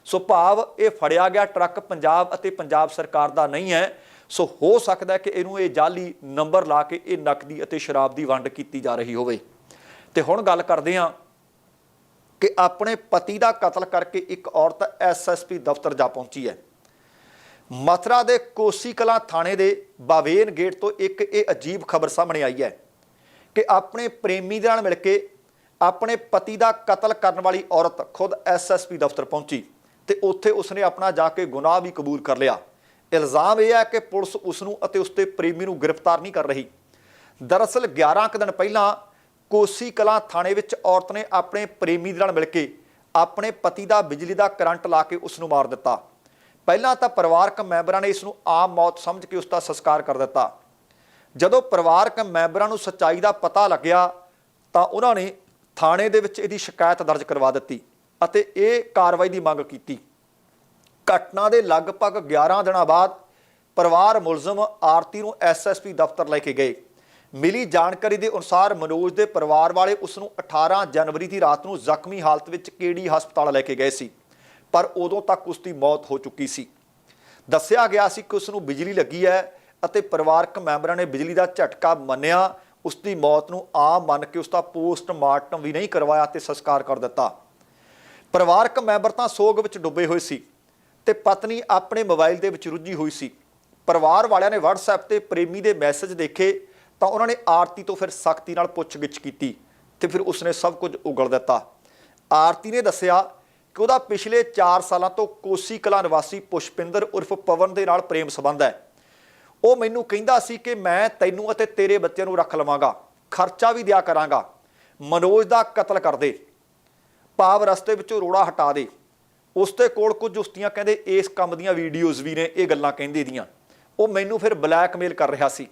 Speaker 1: ਸੋ ਭਾਵ ਇਹ ਫੜਿਆ ਗਿਆ ਟਰੱਕ ਪੰਜਾਬ ਅਤੇ ਪੰਜਾਬ ਸਰਕਾਰ ਦਾ ਨਹੀਂ ਹੈ। ਸੋ ਹੋ ਸਕਦਾ ਕਿ ਇਹਨੂੰ ਇਹ ਜਾਲੀ ਨੰਬਰ ਲਾ ਕੇ ਇਹ ਨਕਦੀ ਅਤੇ ਸ਼ਰਾਬ ਦੀ ਵੰਡ ਕੀਤੀ ਜਾ ਰਹੀ ਹੋਵੇ। ਤੇ ਹੁਣ ਗੱਲ ਕਰਦੇ ਹਾਂ ਕਿ ਆਪਣੇ ਪਤੀ ਦਾ ਕਤਲ ਕਰਕੇ ਇੱਕ ਔਰਤ ਐਸਐਸਪੀ ਦਫ਼ਤਰ ਜਾ ਪਹੁੰਚੀ ਹੈ। ਮਥੁਰਾ ਦੇ ਕੋਸੀ ਕਲਾਂ ਥਾਣੇ ਦੇ ਬਾਵੇਨ ਗੇਟ ਤੋਂ ਇੱਕ ਇਹ ਅਜੀਬ ਖਬਰ ਸਾਹਮਣੇ ਆਈ ਹੈ ਕਿ ਆਪਣੇ ਪ੍ਰੇਮੀ ਦੇ ਨਾਲ ਮਿਲ ਕੇ ਆਪਣੇ ਪਤੀ ਦਾ ਕਤਲ ਕਰਨ ਵਾਲੀ ਔਰਤ ਖੁਦ ਐਸਐਸਪੀ ਦਫ਼ਤਰ ਪਹੁੰਚੀ ਤੇ ਉੱਥੇ ਉਸਨੇ ਆਪਣਾ ਜਾ ਕੇ ਗੁਨਾਹ ਵੀ ਕਬੂਲ ਕਰ ਲਿਆ। ਇਲਜ਼ਾਮ ਇਹ ਹੈ ਕਿ ਪੁਲਿਸ ਉਸ ਨੂੰ ਅਤੇ ਉਸਦੇ ਪ੍ਰੇਮੀ ਨੂੰ ਗ੍ਰਿਫਤਾਰ ਨਹੀਂ ਕਰ ਰਹੀ। ਦਰਅਸਲ 11 ਕੁ ਦਿਨ ਪਹਿਲਾਂ ਕੋਸੀ ਕਲਾਂ ਥਾਣੇ ਵਿੱਚ ਔਰਤ ਨੇ ਆਪਣੇ ਪ੍ਰੇਮੀ ਦੇ ਨਾਲ ਮਿਲ ਕੇ ਆਪਣੇ ਪਤੀ ਦਾ ਬਿਜਲੀ ਦਾ ਕਰੰਟ ਲਾ ਕੇ ਉਸ ਨੂੰ ਮਾਰ ਦਿੱਤਾ। ਪਹਿਲਾਂ ਤਾਂ ਪਰਿਵਾਰਕ ਮੈਂਬਰਾਂ ਨੇ ਇਸ ਨੂੰ ਆਮ ਮੌਤ ਸਮਝ ਕੇ ਉਸ ਦਾ ਸੰਸਕਾਰ ਕਰ ਦਿੱਤਾ। ਜਦੋਂ ਪਰਿਵਾਰਕ ਮੈਂਬਰਾਂ ਨੂੰ ਸੱਚਾਈ ਦਾ ਪਤਾ ਲੱਗਿਆ, ਤਾਂ ਉਹਨਾਂ ਨੇ ਥਾਣੇ ਦੇ ਵਿੱਚ ਇਹਦੀ ਸ਼ਿਕਾਇਤ ਦਰਜ ਕਰਵਾ ਦਿੱਤੀ ਅਤੇ ਇਹ ਕਾਰਵਾਈ ਦੀ ਮੰਗ ਕੀਤੀ। ਘਟਨਾ ਦੇ ਲਗਭਗ 11 ਦਿਨਾਂ ਬਾਅਦ ਪਰਿਵਾਰ ਮੁਲਜ਼ਮ ਆਰਤੀ ਨੂੰ ਐਸਐਸਪੀ ਦਫ਼ਤਰ ਲੈ ਕੇ ਗਏ। ਮਿਲੀ ਜਾਣਕਾਰੀ ਦੇ ਅਨੁਸਾਰ ਮਨੋਜ ਦੇ ਪਰਿਵਾਰ ਵਾਲੇ ਉਸ ਨੂੰ 18 ਜਨਵਰੀ ਦੀ ਰਾਤ ਨੂੰ ਜ਼ਖਮੀ ਹਾਲਤ ਵਿੱਚ ਕੇਡੀ ਹਸਪਤਾਲ ਲੈ ਕੇ ਗਏ ਸੀ। ਪਰ ਉਦੋਂ ਤੱਕ ਉਸ ਦੀ ਮੌਤ ਹੋ ਚੁੱਕੀ ਸੀ। ਦੱਸਿਆ ਗਿਆ ਸੀ ਕਿ ਉਸ ਨੂੰ ਬਿਜਲੀ ਲੱਗੀ ਹੈ ਅਤੇ ਪਰਿਵਾਰਕ ਮੈਂਬਰਾਂ ਨੇ ਬਿਜਲੀ ਦਾ ਝਟਕਾ ਮੰਨਿਆ। ਉਸ ਦੀ ਮੌਤ ਨੂੰ ਆਮ ਮੰਨ ਕੇ ਉਸ ਦਾ ਪੋਸਟਮਾਰਟਮ ਵੀ ਨਹੀਂ ਕਰਵਾਇਆ ਤੇ ਸੰਸਕਾਰ ਕਰ ਦਿੱਤਾ। ਪਰਿਵਾਰਕ ਮੈਂਬਰ ਤਾਂ ਸੋਗ ਵਿੱਚ ਡੁੱਬੇ ਹੋਏ ਸੀ ਤੇ ਪਤਨੀ ਆਪਣੇ ਮੋਬਾਈਲ ਦੇ ਵਿੱਚ ਰੁੱਝੀ ਹੋਈ ਸੀ। ਪਰਿਵਾਰ ਵਾਲਿਆਂ ਨੇ WhatsApp ਤੇ ਪ੍ਰੇਮੀ ਦੇ ਮੈਸੇਜ ਦੇਖੇ ਤਾਂ ਉਹਨਾਂ ਨੇ ਆਰਤੀ ਤੋਂ ਫਿਰ ਸਖਤੀ ਨਾਲ ਪੁੱਛਗਿੱਛ ਕੀਤੀ ਤੇ ਫਿਰ ਉਸਨੇ ਸਭ ਕੁਝ ਉਗਲ ਦਿੱਤਾ। ਆਰਤੀ ਨੇ ਦੱਸਿਆ ਕਿ ਉਹਦਾ ਪਿਛਲੇ 4 ਸਾਲਾਂ ਤੋਂ ਕੋਸੀ ਕਲਾਂ ਨਿਵਾਸੀ ਪੁਸ਼ਪਿੰਦਰ ਉਰਫ ਪਵਨ ਦੇ ਨਾਲ ਪ੍ਰੇਮ ਸੰਬੰਧ ਹੈ। ਉਹ ਮੈਨੂੰ ਕਹਿੰਦਾ ਸੀ ਕਿ ਮੈਂ ਤੈਨੂੰ ਅਤੇ ਤੇਰੇ ਬੱਚਿਆਂ ਨੂੰ ਰੱਖ ਲਵਾਂਗਾ, ਖਰਚਾ ਵੀ ਦਿਆ ਕਰਾਂਗਾ, ਮਨੋਜ ਦਾ ਕਤਲ ਕਰ ਦੇ ਪਾਵ ਰਸਤੇ ਵਿੱਚੋਂ ਰੋੜਾ ਹਟਾ ਦੇ। ਉਸ ਤੇ ਕੋਲ ਕੁਝ ਉਸਤੀਆਂ ਕਹਿੰਦੇ ਇਸ ਕੰਮ ਦੀਆਂ ਵੀਡੀਓਜ਼ ਵੀ ਨੇ, ਇਹ ਗੱਲਾਂ ਕਹਿੰਦੇ ਦੀਆਂ। ਉਹ ਮੈਨੂੰ ਫਿਰ ਬਲੈਕਮੇਲ ਕਰ ਰਿਹਾ ਸੀ।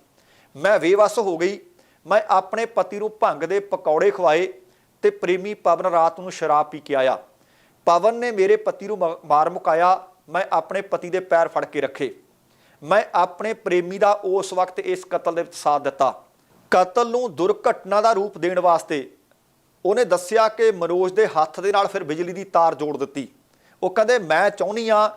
Speaker 1: ਮੈਂ ਬੇਵਸ ਹੋ ਗਈ, ਮੈਂ ਆਪਣੇ ਪਤੀ ਨੂੰ ਭੰਗ ਦੇ ਪਕੌੜੇ ਖਵਾਏ ਤੇ ਪ੍ਰੇਮੀ ਪਵਨ ਰਾਤ ਨੂੰ ਸ਼ਰਾਬ ਪੀ ਕੇ ਆਇਆ। ਪਵਨ ਨੇ ਮੇਰੇ ਪਤੀ ਨੂੰ ਮ- ਮਾਰ ਮੁਕਾਇਆ, ਮੈਂ ਆਪਣੇ ਪਤੀ ਦੇ ਪੈਰ ਫੜ ਕੇ ਰੱਖੇ। ਮੈਂ ਆਪਣੇ ਪ੍ਰੇਮੀ ਦਾ ਉਸ ਵਕਤ ਇਸ ਕਤਲ ਦੇ ਵਿੱਚ ਸਾਥ ਦਿੱਤਾ। ਕਤਲ ਨੂੰ ਦੁਰਘਟਨਾ ਦਾ ਰੂਪ ਦੇਣ ਵਾਸਤੇ ਉਹਨੇ ਦੱਸਿਆ ਕਿ ਮਨੋਜ ਦੇ ਹੱਥ ਦੇ ਨਾਲ ਫਿਰ ਬਿਜਲੀ ਦੀ ਤਾਰ ਜੋੜ ਦਿੱਤੀ। ਉਹ ਕਹਿੰਦੇ, ਮੈਂ ਚਾਹੁੰਦੀ ਆ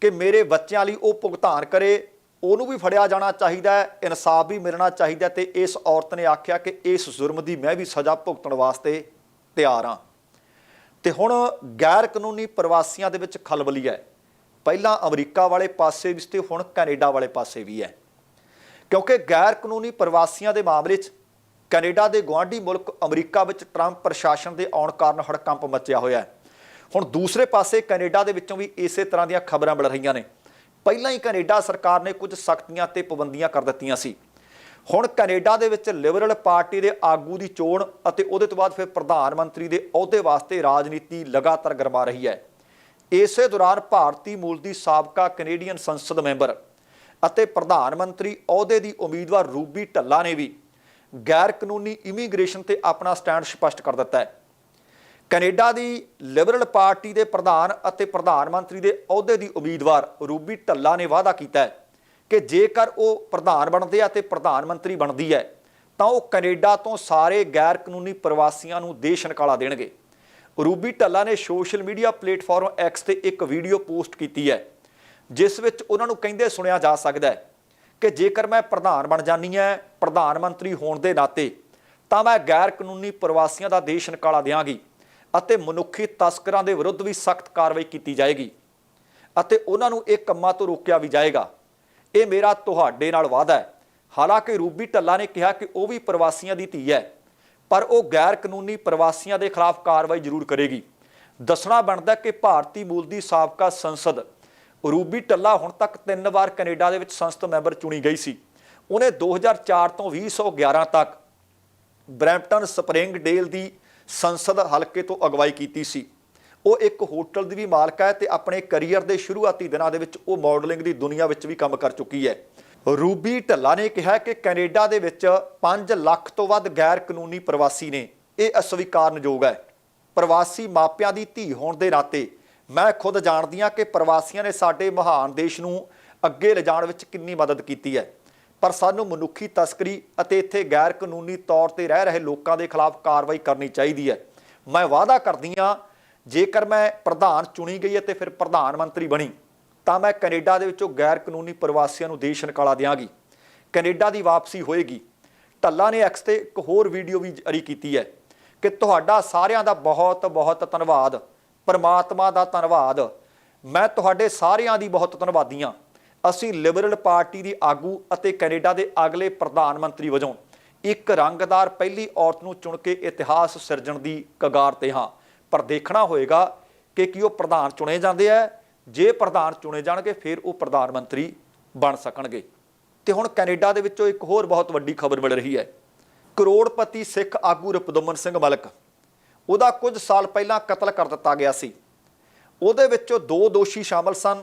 Speaker 1: ਕਿ ਮੇਰੇ ਬੱਚਿਆਂ ਲਈ ਉਹ ਭੁਗਤਾਨ ਕਰੇ। ਉਹਨੂੰ ਵੀ ਫੜਿਆ ਜਾਣਾ ਚਾਹੀਦਾ ਹੈ, ਇਨਸਾਫ ਵੀ ਮਿਲਣਾ ਚਾਹੀਦਾ ਤੇ ਇਸ ਔਰਤ ਨੇ ਆਖਿਆ ਕਿ ਇਸ ਜ਼ੁਰਮ ਦੀ ਮੈਂ ਵੀ ਸਜ਼ਾ ਭੁਗਤਣ ਵਾਸਤੇ ਤਿਆਰ ਹਾਂ। ਤੇ ਹੁਣ ਗੈਰ ਕਾਨੂੰਨੀ ਪ੍ਰਵਾਸੀਆਂ ਦੇ ਵਿੱਚ ਖਲਬਲੀ ਹੈ। ਪਹਿਲਾਂ ਅਮਰੀਕਾ ਵਾਲੇ ਪਾਸੇ ਵੀ ਸੀ ਤੇ ਹੁਣ ਕੈਨੇਡਾ ਵਾਲੇ ਪਾਸੇ ਵੀ ਹੈ। ਕਿਉਂਕਿ ਗੈਰ ਕਾਨੂੰਨੀ ਪ੍ਰਵਾਸੀਆਂ ਦੇ ਮਾਮਲੇ 'ਚ ਕੈਨੇਡਾ ਦੇ ਗੁਆਂਢੀ ਮੁਲਕ ਅਮਰੀਕਾ ਵਿੱਚ ਟਰੰਪ ਪ੍ਰਸ਼ਾਸਨ ਦੇ ਆਉਣ ਕਾਰਨ ਹੜਕੰਪ ਮਚਿਆ ਹੋਇਆ ਹੈ। ਹੁਣ ਦੂਸਰੇ ਪਾਸੇ ਕੈਨੇਡਾ ਦੇ ਵਿੱਚੋਂ ਵੀ ਇਸੇ ਤਰ੍ਹਾਂ ਦੀਆਂ ਖਬਰਾਂ ਮਿਲ ਰਹੀਆਂ ਨੇ। ਪਹਿਲਾਂ ਹੀ ਕੈਨੇਡਾ ਸਰਕਾਰ ਨੇ ਕੁਝ ਸਖਤੀਆਂ ਤੇ ਪਾਬੰਦੀਆਂ ਕਰ ਦਿੱਤੀਆਂ ਸੀ। ਹੁਣ ਕੈਨੇਡਾ ਦੇ ਵਿੱਚ ਲਿਬਰਲ ਪਾਰਟੀ ਦੇ ਆਗੂ ਦੀ ਚੋਣ ਅਤੇ ਉਹਦੇ ਤੋਂ ਬਾਅਦ ਫਿਰ ਪ੍ਰਧਾਨ ਮੰਤਰੀ ਦੇ ਅਹੁਦੇ ਵਾਸਤੇ ਰਾਜਨੀਤੀ ਲਗਾਤਾਰ ਗਰਮਾ ਰਹੀ ਹੈ। ਇਸੇ ਦੌਰਾਨ ਭਾਰਤੀ ਮੂਲ ਦੀ ਸਾਬਕਾ ਕੈਨੇਡੀਅਨ ਸੰਸਦ ਮੈਂਬਰ ਅਤੇ ਪ੍ਰਧਾਨ ਮੰਤਰੀ ਅਹੁਦੇ ਦੀ ਉਮੀਦਵਾਰ ਰੂਬੀ ਢੱਲਾ ਨੇ ਵੀ ਗੈਰ ਕਾਨੂੰਨੀ ਇਮੀਗ੍ਰੇਸ਼ਨ ਤੇ ਆਪਣਾ ਸਟੈਂਡ ਸਪਸ਼ਟ ਕਰ ਦਿੱਤਾ ਹੈ। ਕੈਨੇਡਾ ਦੀ ਲਿਬਰਲ ਪਾਰਟੀ ਦੇ ਪ੍ਰਧਾਨ ਅਤੇ ਪ੍ਰਧਾਨ ਮੰਤਰੀ ਦੇ ਅਹੁਦੇ ਦੀ ਉਮੀਦਵਾਰ ਰੂਬੀ ਢੱਲਾ ਨੇ ਵਾਅਦਾ ਕੀਤਾ ਹੈ ਕਿ ਜੇਕਰ ਉਹ ਪ੍ਰਧਾਨ ਬਣਦੇ ਆ ਤੇ ਪ੍ਰਧਾਨ ਮੰਤਰੀ ਬਣਦੀ ਹੈ, ਤਾਂ ਉਹ ਕੈਨੇਡਾ ਤੋਂ ਸਾਰੇ ਗੈਰ ਕਾਨੂੰਨੀ ਪ੍ਰਵਾਸੀਆਂ ਨੂੰ ਦੇਸ਼ ਨਿਕਾਲਾ ਦੇਣਗੇ। ਰੂਬੀ ਢੱਲਾ ਨੇ ਸੋਸ਼ਲ ਮੀਡੀਆ ਪਲੇਟਫਾਰਮ ਐਕਸ ਤੇ ਇੱਕ ਵੀਡੀਓ ਪੋਸਟ ਕੀਤੀ ਹੈ, ਜਿਸ ਵਿੱਚ ਉਹਨਾਂ ਨੂੰ ਕਹਿੰਦੇ ਸੁਣਿਆ ਜਾ ਸਕਦਾ ਹੈ ਕਿ ਜੇਕਰ ਮੈਂ ਪ੍ਰਧਾਨ ਬਣ ਜਾਨੀ ਹੈ, ਪ੍ਰਧਾਨ ਮੰਤਰੀ ਹੋਣ ਦੇ ਨਾਤੇ, ਤਾਂ ਮੈਂ ਗੈਰ ਕਾਨੂੰਨੀ ਪ੍ਰਵਾਸੀਆਂ ਦਾ ਦੇਸ਼ ਨਿਕਾਲਾ ਦਿਆਂਗੀ ਅਤੇ ਮਨੁੱਖੀ ਤਸਕਰਾਂ ਦੇ ਵਿਰੁੱਧ ਵੀ ਸਖਤ ਕਾਰਵਾਈ ਕੀਤੀ ਜਾਏਗੀ ਅਤੇ ਉਹਨਾਂ ਨੂੰ ਇਹ ਕੰਮਾਂ ਤੋਂ ਰੋਕਿਆ ਵੀ ਜਾਏਗਾ। ਇਹ ਮੇਰਾ ਤੁਹਾਡੇ ਨਾਲ ਵਾਅਦਾ ਹੈ। ਹਾਲਾਂਕਿ ਰੂਬੀ ਢੱਲਾ ਨੇ ਕਿਹਾ ਕਿ ਉਹ ਵੀ ਪ੍ਰਵਾਸੀਆਂ ਦੀ ਧੀ ਹੈ, ਪਰ ਉਹ ਗੈਰ ਕਾਨੂੰਨੀ ਪ੍ਰਵਾਸੀਆਂ ਦੇ ਖਿਲਾਫ ਕਾਰਵਾਈ ਜ਼ਰੂਰ ਕਰੇਗੀ। ਦੱਸਣਾ ਬਣਦਾ ਕਿ ਭਾਰਤੀ ਮੂਲ ਦੀ ਸਾਬਕਾ ਸੰਸਦ ਰੂਬੀ ਢੱਲਾ ਹੁਣ ਤੱਕ ਤਿੰਨ ਵਾਰ ਕੈਨੇਡਾ ਦੇ ਵਿੱਚ ਸੰਸਦ ਮੈਂਬਰ ਚੁਣੀ ਗਈ ਸੀ। ਉਹਨੇ 2004 ਤੋਂ 2011 ਤੱਕ ਬਰੈਂਪਟਨ ਸਪਰਿੰਗ ਡੇਲ ਦੀ ਸੰਸਦ ਹਲਕੇ ਤੋਂ ਅਗਵਾਈ ਕੀਤੀ ਸੀ। ਉਹ ਇੱਕ ਹੋਟਲ ਦੀ ਵੀ ਮਾਲਕ ਹੈ ਤੇ ਆਪਣੇ ਕੈਰੀਅਰ ਦੇ ਸ਼ੁਰੂਆਤੀ ਦਿਨਾਂ ਦੇ ਵਿੱਚ ਉਹ ਮਾਡਲਿੰਗ ਦੀ ਦੁਨੀਆ ਵਿੱਚ ਵੀ ਕੰਮ ਕਰ ਚੁੱਕੀ ਹੈ। ਰੂਬੀ ਢੱਲਾ ਨੇ ਕਿਹਾ ਕਿ ਕੈਨੇਡਾ ਦੇ ਵਿੱਚ 5 ਲੱਖ ਤੋਂ ਵੱਧ ਗੈਰ ਕਾਨੂੰਨੀ ਪ੍ਰਵਾਸੀ ਨੇ। ਇਹ ਅਸਵੀਕਾਰਨਯੋਗ ਹੈ। ਪ੍ਰਵਾਸੀ ਮਾਪਿਆਂ ਦੀ ਧੀ ਹੋਣ ਦੇ ਨਾਤੇ ਮੈਂ ਖੁਦ ਜਾਣਦੀ ਹਾਂ ਕਿ ਪ੍ਰਵਾਸੀਆਂ ਨੇ ਸਾਡੇ ਮਹਾਨ ਦੇਸ਼ ਨੂੰ ਅੱਗੇ ਲਿਜਾਣ ਵਿੱਚ ਕਿੰਨੀ ਮਦਦ ਕੀਤੀ ਹੈ। ਪਰ ਸਾਨੂੰ ਮਨੁੱਖੀ ਤਸਕਰੀ ਅਤੇ ਇੱਥੇ ਗੈਰ ਕਾਨੂੰਨੀ ਤੌਰ ਤੇ ਰਹਿ ਰਹੇ ਲੋਕਾਂ ਦੇ ਖਿਲਾਫ ਕਾਰਵਾਈ ਕਰਨੀ ਚਾਹੀਦੀ ਹੈ। ਮੈਂ ਵਾਅਦਾ ਕਰਦੀ ਹਾਂ ਜੇਕਰ ਮੈਂ ਪ੍ਰਧਾਨ ਚੁਣੀ ਗਈ ਅਤੇ ਫਿਰ ਪ੍ਰਧਾਨ ਮੰਤਰੀ ਬਣੀ, ਤਾਂ ਮੈਂ ਕੈਨੇਡਾ ਦੇ ਵਿੱਚੋਂ ਗੈਰ ਕਾਨੂੰਨੀ ਪ੍ਰਵਾਸੀਆਂ ਨੂੰ ਦੇਸ਼ ਨਿਕਾਲਾ ਦਿਆਂਗੀ। ਕੈਨੇਡਾ ਦੀ ਵਾਪਸੀ ਹੋਏਗੀ। ਢੱਲਾ ਨੇ ਐਕਸ ਤੇ ਇੱਕ ਹੋਰ ਵੀਡੀਓ ਵੀ ਜਾਰੀ ਕੀਤੀ ਹੈ ਕਿ ਤੁਹਾਡਾ ਸਾਰਿਆਂ ਦਾ ਬਹੁਤ ਬਹੁਤ ਧੰਨਵਾਦ। ਪਰਮਾਤਮਾ ਦਾ ਧੰਨਵਾਦ। ਮੈਂ ਤੁਹਾਡੇ ਸਾਰਿਆਂ ਦੀ ਬਹੁਤ ਧੰਨਵਾਦੀ ਹਾਂ। ਅਸੀਂ ਲਿਬਰਲ ਪਾਰਟੀ ਦੀ ਆਗੂ ਅਤੇ ਕੈਨੇਡਾ ਦੇ ਅਗਲੇ ਪ੍ਰਧਾਨ ਮੰਤਰੀ ਵਜੋਂ ਇੱਕ ਰੰਗਦਾਰ ਪਹਿਲੀ ਔਰਤ ਨੂੰ ਚੁਣ ਕੇ ਇਤਿਹਾਸ ਸਿਰਜਣ ਦੀ ਕਗਾਰ ਤੇ ਹਾਂ। ਪਰ ਦੇਖਣਾ ਹੋਏਗਾ ਕਿ ਕੀ ਉਹ ਪ੍ਰਧਾਨ ਚੁਣੇ ਜਾਂਦੇ ਆ। ਜੇ ਪ੍ਰਧਾਨ ਚੁਣੇ ਜਾਣਗੇ, ਫਿਰ ਉਹ ਪ੍ਰਧਾਨ ਮੰਤਰੀ ਬਣ ਸਕਣਗੇ। ਤੇ ਹੁਣ ਕੈਨੇਡਾ ਦੇ ਵਿੱਚੋਂ ਇੱਕ ਹੋਰ ਬਹੁਤ ਵੱਡੀ ਖਬਰ ਮਿਲ ਰਹੀ ਹੈ। ਕਰੋੜਪਤੀ ਸਿੱਖ ਆਗੂ ਰਪਦਮਨ ਸਿੰਘ ਮਲਕ, ਉਹਦਾ ਕੁਝ ਸਾਲ ਪਹਿਲਾਂ ਕਤਲ ਕਰ ਦਿੱਤਾ ਗਿਆ ਸੀ। ਉਹਦੇ ਵਿੱਚੋਂ ਦੋ ਦੋਸ਼ੀ ਸ਼ਾਮਲ ਸਨ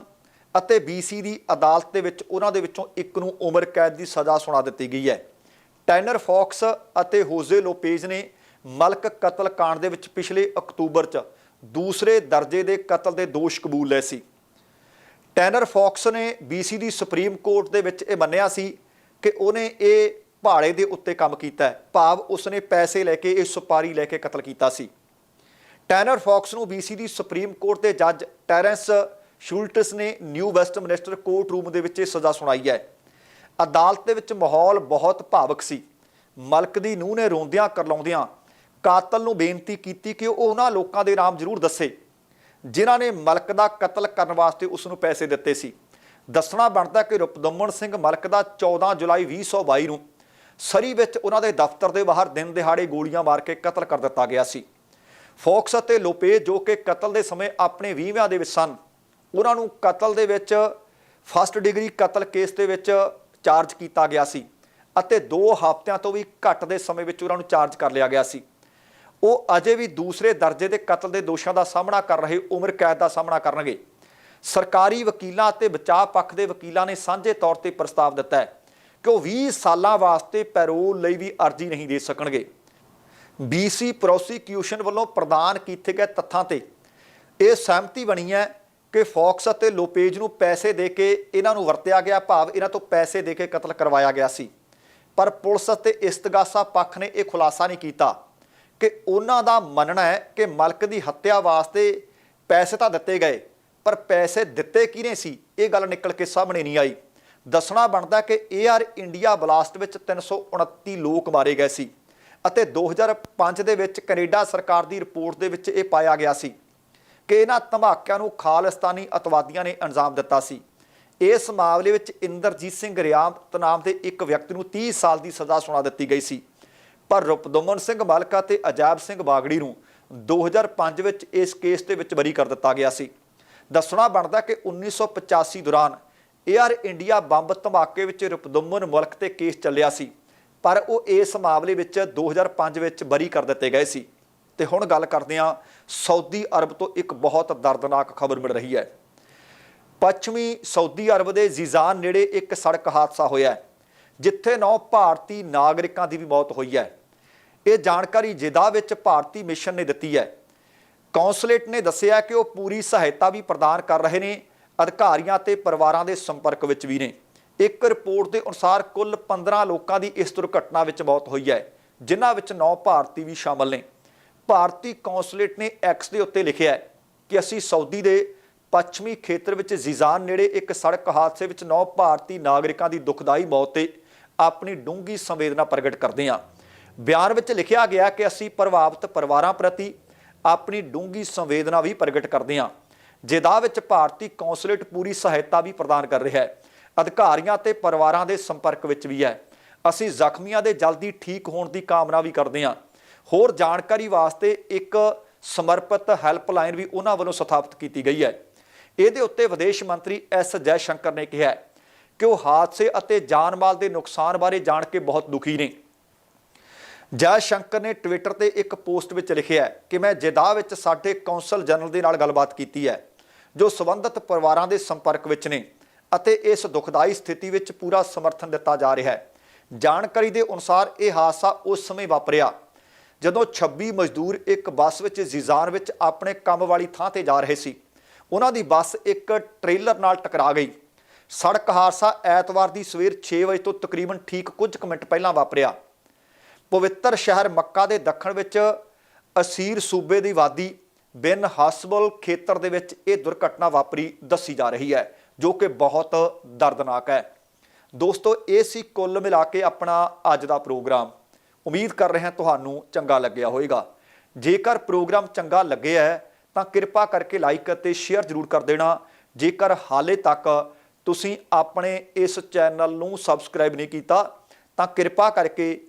Speaker 1: ਅਤੇ BC ਦੀ ਅਦਾਲਤ ਦੇ ਵਿੱਚ ਉਹਨਾਂ ਦੇ ਵਿੱਚੋਂ ਇੱਕ ਨੂੰ ਉਮਰ ਕੈਦ ਦੀ ਸਜ਼ਾ ਸੁਣਾ ਦਿੱਤੀ ਗਈ ਹੈ। ਟੈਨਰ ਫੌਕਸ ਅਤੇ ਹੋਜ਼ੇ ਲੋਪੇਜ਼ ਨੇ ਮਲਕ ਕਤਲ ਕਾਂਡ ਦੇ ਵਿੱਚ ਪਿਛਲੇ ਅਕਤੂਬਰ 'ਚ ਦੂਸਰੇ ਦਰਜੇ ਦੇ ਕਤਲ ਦੇ ਦੋਸ਼ ਕਬੂਲ ਲਏ ਸੀ। ਟੈਨਰ ਫੌਕਸ ਨੇ BC ਦੀ ਸੁਪਰੀਮ ਕੋਰਟ ਦੇ ਵਿੱਚ ਇਹ ਮੰਨਿਆ ਸੀ ਕਿ ਉਹਨੇ ਇਹ ਭਾੜੇ ਦੇ ਉੱਤੇ ਕੰਮ ਕੀਤਾ ਹੈ। ਭਾਵ ਉਸਨੇ ਪੈਸੇ ਲੈ ਕੇ ਇਹ ਸੁਪਾਰੀ ਲੈ ਕੇ ਕਤਲ ਕੀਤਾ ਸੀ। ਟੈਨਰ ਫੌਕਸ ਨੂੰ BC ਦੀ ਸੁਪਰੀਮ ਕੋਰਟ ਦੇ ਜੱਜ ਟੈਰੈਂਸ ਸ਼ੂਲਟਸ ਨੇ ਨਿਊ ਵੈਸਟਮਿਨਸਟਰ ਕੋਰਟ ਰੂਮ ਦੇ ਵਿੱਚ ਇਹ ਸਜ਼ਾ ਸੁਣਾਈ ਹੈ। ਅਦਾਲਤ ਦੇ ਵਿੱਚ ਮਾਹੌਲ ਬਹੁਤ ਭਾਵਕ ਸੀ। ਮਲਕ ਦੀ ਨੂੰਹ ਨੇ ਰੋਂਦਿਆਂ ਕਰਲਾਉਂਦਿਆਂ ਕਾਤਲ ਨੂੰ ਬੇਨਤੀ ਕੀਤੀ ਕਿ ਉਹ ਉਹਨਾਂ ਲੋਕਾਂ ਦੇ ਨਾਮ ਜ਼ਰੂਰ ਦੱਸੇ, ਜਿਨ੍ਹਾਂ ਨੇ ਮਲਕ ਦਾ ਕਤਲ ਕਰਨ ਵਾਸਤੇ ਉਸ ਨੂੰ ਪੈਸੇ ਦਿੱਤੇ ਸੀ। ਦੱਸਣਾ ਬਣਦਾ ਕਿ ਰੁਪਦਮਨ ਸਿੰਘ ਮਲਕ ਦਾ 14 ਜੁਲਾਈ 2022 ਨੂੰ ਸਰੀ ਵਿੱਚ ਉਹਨਾਂ ਦੇ ਦਫ਼ਤਰ ਦੇ ਬਾਹਰ ਦਿਨ ਦਿਹਾੜੇ ਗੋਲੀਆਂ ਮਾਰ ਕੇ ਕਤਲ ਕਰ ਦਿੱਤਾ ਗਿਆ ਸੀ। ਫੋਕਸ ਅਤੇ ਲੋਪੇਜ ਜੋ ਕਿ ਕਤਲ ਦੇ ਸਮੇਂ ਆਪਣੇ 20ਵਿਆਂ ਦੇ ਵਿੱਚ ਸਨ, ਉਹਨਾਂ ਨੂੰ ਕਤਲ ਦੇ ਵਿੱਚ ਫਸਟ ਡਿਗਰੀ ਕਤਲ ਕੇਸ ਦੇ ਵਿੱਚ ਚਾਰਜ ਕੀਤਾ ਗਿਆ ਸੀ ਅਤੇ 2 ਹਫ਼ਤਿਆਂ ਤੋਂ ਵੀ ਘੱਟ ਦੇ ਸਮੇਂ ਵਿੱਚ ਉਹਨਾਂ ਨੂੰ ਚਾਰਜ ਕਰ ਲਿਆ ਗਿਆ ਸੀ। ਉਹ ਅਜੇ ਵੀ ਦੂਸਰੇ ਦਰਜੇ ਦੇ ਕਤਲ ਦੇ ਦੋਸ਼ਾਂ ਦਾ ਸਾਹਮਣਾ ਕਰ ਰਹੇ ਉਮਰ ਕੈਦ ਦਾ ਸਾਹਮਣਾ ਕਰਨਗੇ। ਸਰਕਾਰੀ ਵਕੀਲਾਂ ਅਤੇ ਬਚਾਅ ਪੱਖ ਦੇ ਵਕੀਲਾਂ ਨੇ ਸਾਂਝੇ ਤੌਰ ਤੇ ਪ੍ਰਸਤਾਵ ਦਿੱਤਾ ਹੈ ਕਿ ਉਹ 20 ਸਾਲਾਂ ਵਾਸਤੇ ਪੈਰੋਲ ਲਈ ਵੀ ਅਰਜ਼ੀ ਨਹੀਂ ਦੇ ਸਕਣਗੇ। ਬੀਸੀ ਪ੍ਰੋਸੀਕਿਊਸ਼ਨ ਵੱਲੋਂ ਪ੍ਰਦਾਨ ਕੀਤੇ ਗਏ ਤੱਥਾਂ ਤੇ ਇਹ ਸਹਿਮਤੀ ਬਣੀ ਹੈ ਕਿ ਫੌਕਸ ਅਤੇ ਲੋਪੇਜ ਨੂੰ ਪੈਸੇ ਦੇ ਕੇ ਇਹਨਾਂ ਨੂੰ ਵਰਤਿਆ ਗਿਆ ਭਾਵ ਇਹਨਾਂ ਤੋਂ ਪੈਸੇ ਦੇ ਕੇ ਕਤਲ ਕਰਵਾਇਆ ਗਿਆ ਸੀ। ਪਰ ਪੁਲਿਸ ਅਤੇ ਇਸਤਗਾਸਾ ਪੱਖ ਨੇ ਇਹ ਖੁਲਾਸਾ ਨਹੀਂ ਕੀਤਾ। ਕਿ ਉਹਨਾਂ ਦਾ ਮੰਨਣਾ ਹੈ ਕਿ ਮਲਕ ਦੀ ਹੱਤਿਆ ਵਾਸਤੇ ਪੈਸੇ ਤਾਂ ਦਿੱਤੇ ਗਏ, ਪਰ ਪੈਸੇ ਦਿੱਤੇ ਕਿਹਨੇ ਸੀ? ਇਹ ਗੱਲ ਨਿਕਲ ਕੇ ਸਾਹਮਣੇ ਨਹੀਂ ਆਈ। ਦੱਸਣਾ ਬਣਦਾ ਕਿ 에ਅਰ ਇੰਡੀਆ ਬਲਾਸਟ ਵਿੱਚ 329 ਲੋਕ ਮਾਰੇ ਗਏ ਸੀ ਅਤੇ 2005 ਦੇ ਵਿੱਚ ਕੈਨੇਡਾ ਸਰਕਾਰ ਦੀ ਰਿਪੋਰਟ ਦੇ ਵਿੱਚ ਇਹ ਪਾਇਆ ਗਿਆ ਸੀ ਕਿ ਇਹਨਾਂ ਧਮਾਕਿਆਂ ਨੂੰ ਖਾਲਿਸਤਾਨੀ ਅਤਵਾਦੀਆਂ ਨੇ ਅੰਜਾਮ ਦਿੱਤਾ ਸੀ। ਇਸ ਮਾਮਲੇ ਵਿੱਚ ਇੰਦਰਜੀਤ ਸਿੰਘ ਰਿਆਮਤ ਨਾਮ ਦੇ ਇੱਕ ਵਿਅਕਤੀ ਨੂੰ 30 ਸਾਲ ਦੀ ਸਜ਼ਾ ਸੁਣਾ ਦਿੱਤੀ ਗਈ ਸੀ। ਪਰ ਰੁਪਦਮਨ ਸਿੰਘ ਮਲਕਾ ਤੇ ਅਜਾਬ ਸਿੰਘ ਬਾਗੜੀ ਨੂੰ 2005 ਵਿੱਚ ਇਸ ਕੇਸ ਦੇ ਵਿੱਚ ਬਰੀ ਕਰ ਦਿੱਤਾ ਗਿਆ ਸੀ। ਦੱਸਣਾ ਬਣਦਾ ਕਿ 1985 ਦੌਰਾਨ 에ਅਰ ਇੰਡੀਆ ਬੰਬ ਧਮਾਕੇ ਵਿੱਚ ਰੁਪਦਮਨ ਮੁਲਕ ਤੇ ਕੇਸ ਚੱਲਿਆ ਸੀ, ਪਰ ਉਹ ਇਸ ਮਾਮਲੇ ਵਿੱਚ 2005 ਵਿੱਚ ਬਰੀ ਕਰ ਦਿੱਤੇ ਗਏ ਸੀ। ਤੇ ਹੁਣ ਗੱਲ ਕਰਦੇ ਹਾਂ ਸਾਊਦੀ ਅਰਬ ਤੋਂ ਇੱਕ ਬਹੁਤ ਦਰਦਨਾਕ ਖਬਰ ਮਿਲ ਰਹੀ ਹੈ। ਪੱਛਮੀ ਸਾਊਦੀ ਅਰਬ ਦੇ ਜ਼ੀਜ਼ਾਨ ਨੇੜੇ ਇੱਕ ਸੜਕ ਹਾਦਸਾ ਹੋਇਆ ਜਿੱਥੇ ਨੌ ਭਾਰਤੀ ਨਾਗਰਿਕਾਂ ਦੀ ਵੀ ਮੌਤ ਹੋਈ ਹੈ। ਇਹ ਜਾਣਕਾਰੀ ਜਿਦਾ ਵਿੱਚ ਭਾਰਤੀ ਮਿਸ਼ਨ ਨੇ ਦਿੱਤੀ ਹੈ। ਕੌਂਸਲੇਟ ਨੇ ਦੱਸਿਆ ਕਿ ਉਹ ਪੂਰੀ ਸਹਾਇਤਾ ਵੀ ਪ੍ਰਦਾਨ ਕਰ ਰਹੇ ਨੇ, ਅਧਿਕਾਰੀਆਂ ਤੇ ਪਰਿਵਾਰਾਂ ਦੇ ਸੰਪਰਕ ਵਿੱਚ ਵੀ ਨੇ। ਇੱਕ ਰਿਪੋਰਟ ਦੇ ਅਨੁਸਾਰ ਕੁੱਲ 15 ਲੋਕਾਂ ਦੀ ਇਸ ਦੁਰਘਟਨਾ ਵਿੱਚ ਮੌਤ ਹੋਈ ਹੈ, ਜਿਨ੍ਹਾਂ ਵਿੱਚ 9 ਭਾਰਤੀ ਵੀ ਸ਼ਾਮਲ ਨੇ। ਭਾਰਤੀ ਕੌਂਸਲੇਟ ਨੇ ਐਕਸ ਦੇ ਉੱਤੇ ਲਿਖਿਆ ਹੈ ਕਿ ਅਸੀਂ ਸਾਊਦੀ ਦੇ ਪੱਛਮੀ ਖੇਤਰ ਵਿੱਚ ਜ਼ੀਜ਼ਾਨ ਨੇੜੇ ਇੱਕ ਸੜਕ ਹਾਦਸੇ ਵਿੱਚ 9 ਭਾਰਤੀ ਨਾਗਰਿਕਾਂ ਦੀ ਦੁਖਦਾਈ ਮੌਤ ਤੇ ਆਪਣੀ ਡੂੰਘੀ ਸੰਵੇਦਨਾ ਪ੍ਰਗਟ ਕਰਦੇ ਹਾਂ। ਬਿਆਨ ਵਿੱਚ ਲਿਖਿਆ ਗਿਆ ਕਿ ਅਸੀਂ ਪ੍ਰਭਾਵਿਤ ਪਰਿਵਾਰਾਂ ਪ੍ਰਤੀ ਆਪਣੀ ਡੂੰਘੀ ਸੰਵੇਦਨਾ ਵੀ ਪ੍ਰਗਟ ਕਰਦੇ ਹਾਂ ਜਿਦਾ ਵਿੱਚ ਭਾਰਤੀ ਕੌਂਸਲੇਟ ਪੂਰੀ ਸਹਾਇਤਾ ਵੀ ਪ੍ਰਦਾਨ ਕਰ ਰਿਹਾ ਹੈ। ਅਧਿਕਾਰੀਆਂ ਤੇ ਪਰਿਵਾਰਾਂ ਦੇ ਸੰਪਰਕ ਵਿੱਚ ਵੀ ਹੈ। ਅਸੀਂ ਜ਼ਖਮੀਆਂ ਦੇ ਜਲਦੀ ਠੀਕ ਹੋਣ ਦੀ ਕਾਮਨਾ ਵੀ ਕਰਦੇ ਹਾਂ। ਹੋਰ ਜਾਣਕਾਰੀ ਵਾਸਤੇ ਇੱਕ ਸਮਰਪਿਤ ਹੈਲਪਲਾਈਨ ਵੀ ਉਹਨਾਂ ਵੱਲੋਂ ਸਥਾਪਿਤ ਕੀਤੀ ਗਈ ਹੈ। ਇਹਦੇ ਉੱਤੇ ਵਿਦੇਸ਼ ਮੰਤਰੀ ਐਸ ਜੈ ਸ਼ੰਕਰ ਨੇ ਕਿਹਾ ਕਿ ਉਹ ਹਾਦਸੇ ਅਤੇ ਜਾਨ ਮਾਲ ਦੇ ਨੁਕਸਾਨ ਬਾਰੇ ਜਾਣ ਕੇ ਬਹੁਤ ਦੁਖੀ ਨੇ। ਜੈ ਸ਼ੰਕਰ ਨੇ ਟਵਿੱਟਰ ਤੇ ਇੱਕ ਪੋਸਟ ਵਿੱਚ ਲਿਖਿਆ ਕਿ ਮੈਂ ਜਿਦਾ ਵਿੱਚ ਸਾਡੇ ਕੌਂਸਲ ਜਨਰਲ ਦੇ ਨਾਲ ਗੱਲਬਾਤ ਕੀਤੀ ਹੈ, ਜੋ ਸਬੰਧਤ ਪਰਿਵਾਰਾਂ ਦੇ ਸੰਪਰਕ ਵਿੱਚ ਨੇ ਅਤੇ ਇਸ ਦੁਖਦਾਈ ਸਥਿਤੀ ਵਿੱਚ ਪੂਰਾ ਸਮਰਥਨ ਦਿੱਤਾ ਜਾ ਰਿਹਾ ਹੈ। ਜਾਣਕਾਰੀ ਦੇ ਅਨੁਸਾਰ ਇਹ ਹਾਦਸਾ ਉਸ ਸਮੇਂ ਵਾਪਰਿਆ, ਜਦੋਂ 26 ਮਜ਼ਦੂਰ ਇੱਕ ਬੱਸ ਵਿੱਚ ਜ਼ੀਜ਼ਾਨ ਵਿੱਚ ਆਪਣੇ ਕੰਮ ਵਾਲੀ ਥਾਂ ਤੇ ਜਾ ਰਹੇ ਸੀ। ਉਹਨਾਂ ਦੀ ਬੱਸ ਇੱਕ ਟ੍ਰੇਲਰ ਨਾਲ ਟਕਰਾ ਗਈ। ਸੜਕ ਹਾਦਸਾ ਐਤਵਾਰ ਦੀ ਸਵੇਰ 6 ਵਜੇ ਤੋਂ ਤਕਰੀਬਨ ਠੀਕ ਕੁਝ ਕੁ ਮਿੰਟ ਪਹਿਲਾਂ ਵਾਪਰਿਆ। ਪਵਿੱਤਰ ਸ਼ਹਿਰ ਮੱਕਾ ਦੇ ਦੱਖਣ ਵਿੱਚ ਅਸੀਰ ਸੂਬੇ ਦੀ ਵਾਦੀ ਬਿਨ ਹਸਬਲ ਖੇਤਰ ਦੇ ਵਿੱਚ ਇਹ ਦੁਰਘਟਨਾ ਵਾਪਰੀ, ਦੱਸੀ ਜਾ ਰਹੀ ਹੈ, ਜੋ ਕਿ ਬਹੁਤ ਦਰਦਨਾਕ ਹੈ। ਦੋਸਤੋ, ਇਹ ਸੀ ਕੁੱਲ ਮਿਲਾ ਕੇ ਆਪਣਾ ਅੱਜ ਦਾ ਪ੍ਰੋਗਰਾਮ। ਉਮੀਦ ਕਰ ਰਹੇ ਹਾਂ ਤੁਹਾਨੂੰ ਚੰਗਾ ਲੱਗਿਆ ਹੋਵੇਗਾ। ਜੇਕਰ ਪ੍ਰੋਗਰਾਮ ਚੰਗਾ ਲੱਗਿਆ ਹੈ, ਤਾਂ ਕਿਰਪਾ ਕਰਕੇ ਲਾਈਕ ਅਤੇ ਸ਼ੇਅਰ ਜ਼ਰੂਰ ਕਰ ਦੇਣਾ। ਜੇਕਰ ਹਾਲੇ ਤੱਕ ਤੁਸੀਂ ਆਪਣੇ ਇਸ ਚੈਨਲ ਨੂੰ ਸਬਸਕ੍ਰਾਈਬ ਨਹੀਂ ਕੀਤਾ, ਤਾਂ ਕਿਰਪਾ ਕਰਕੇ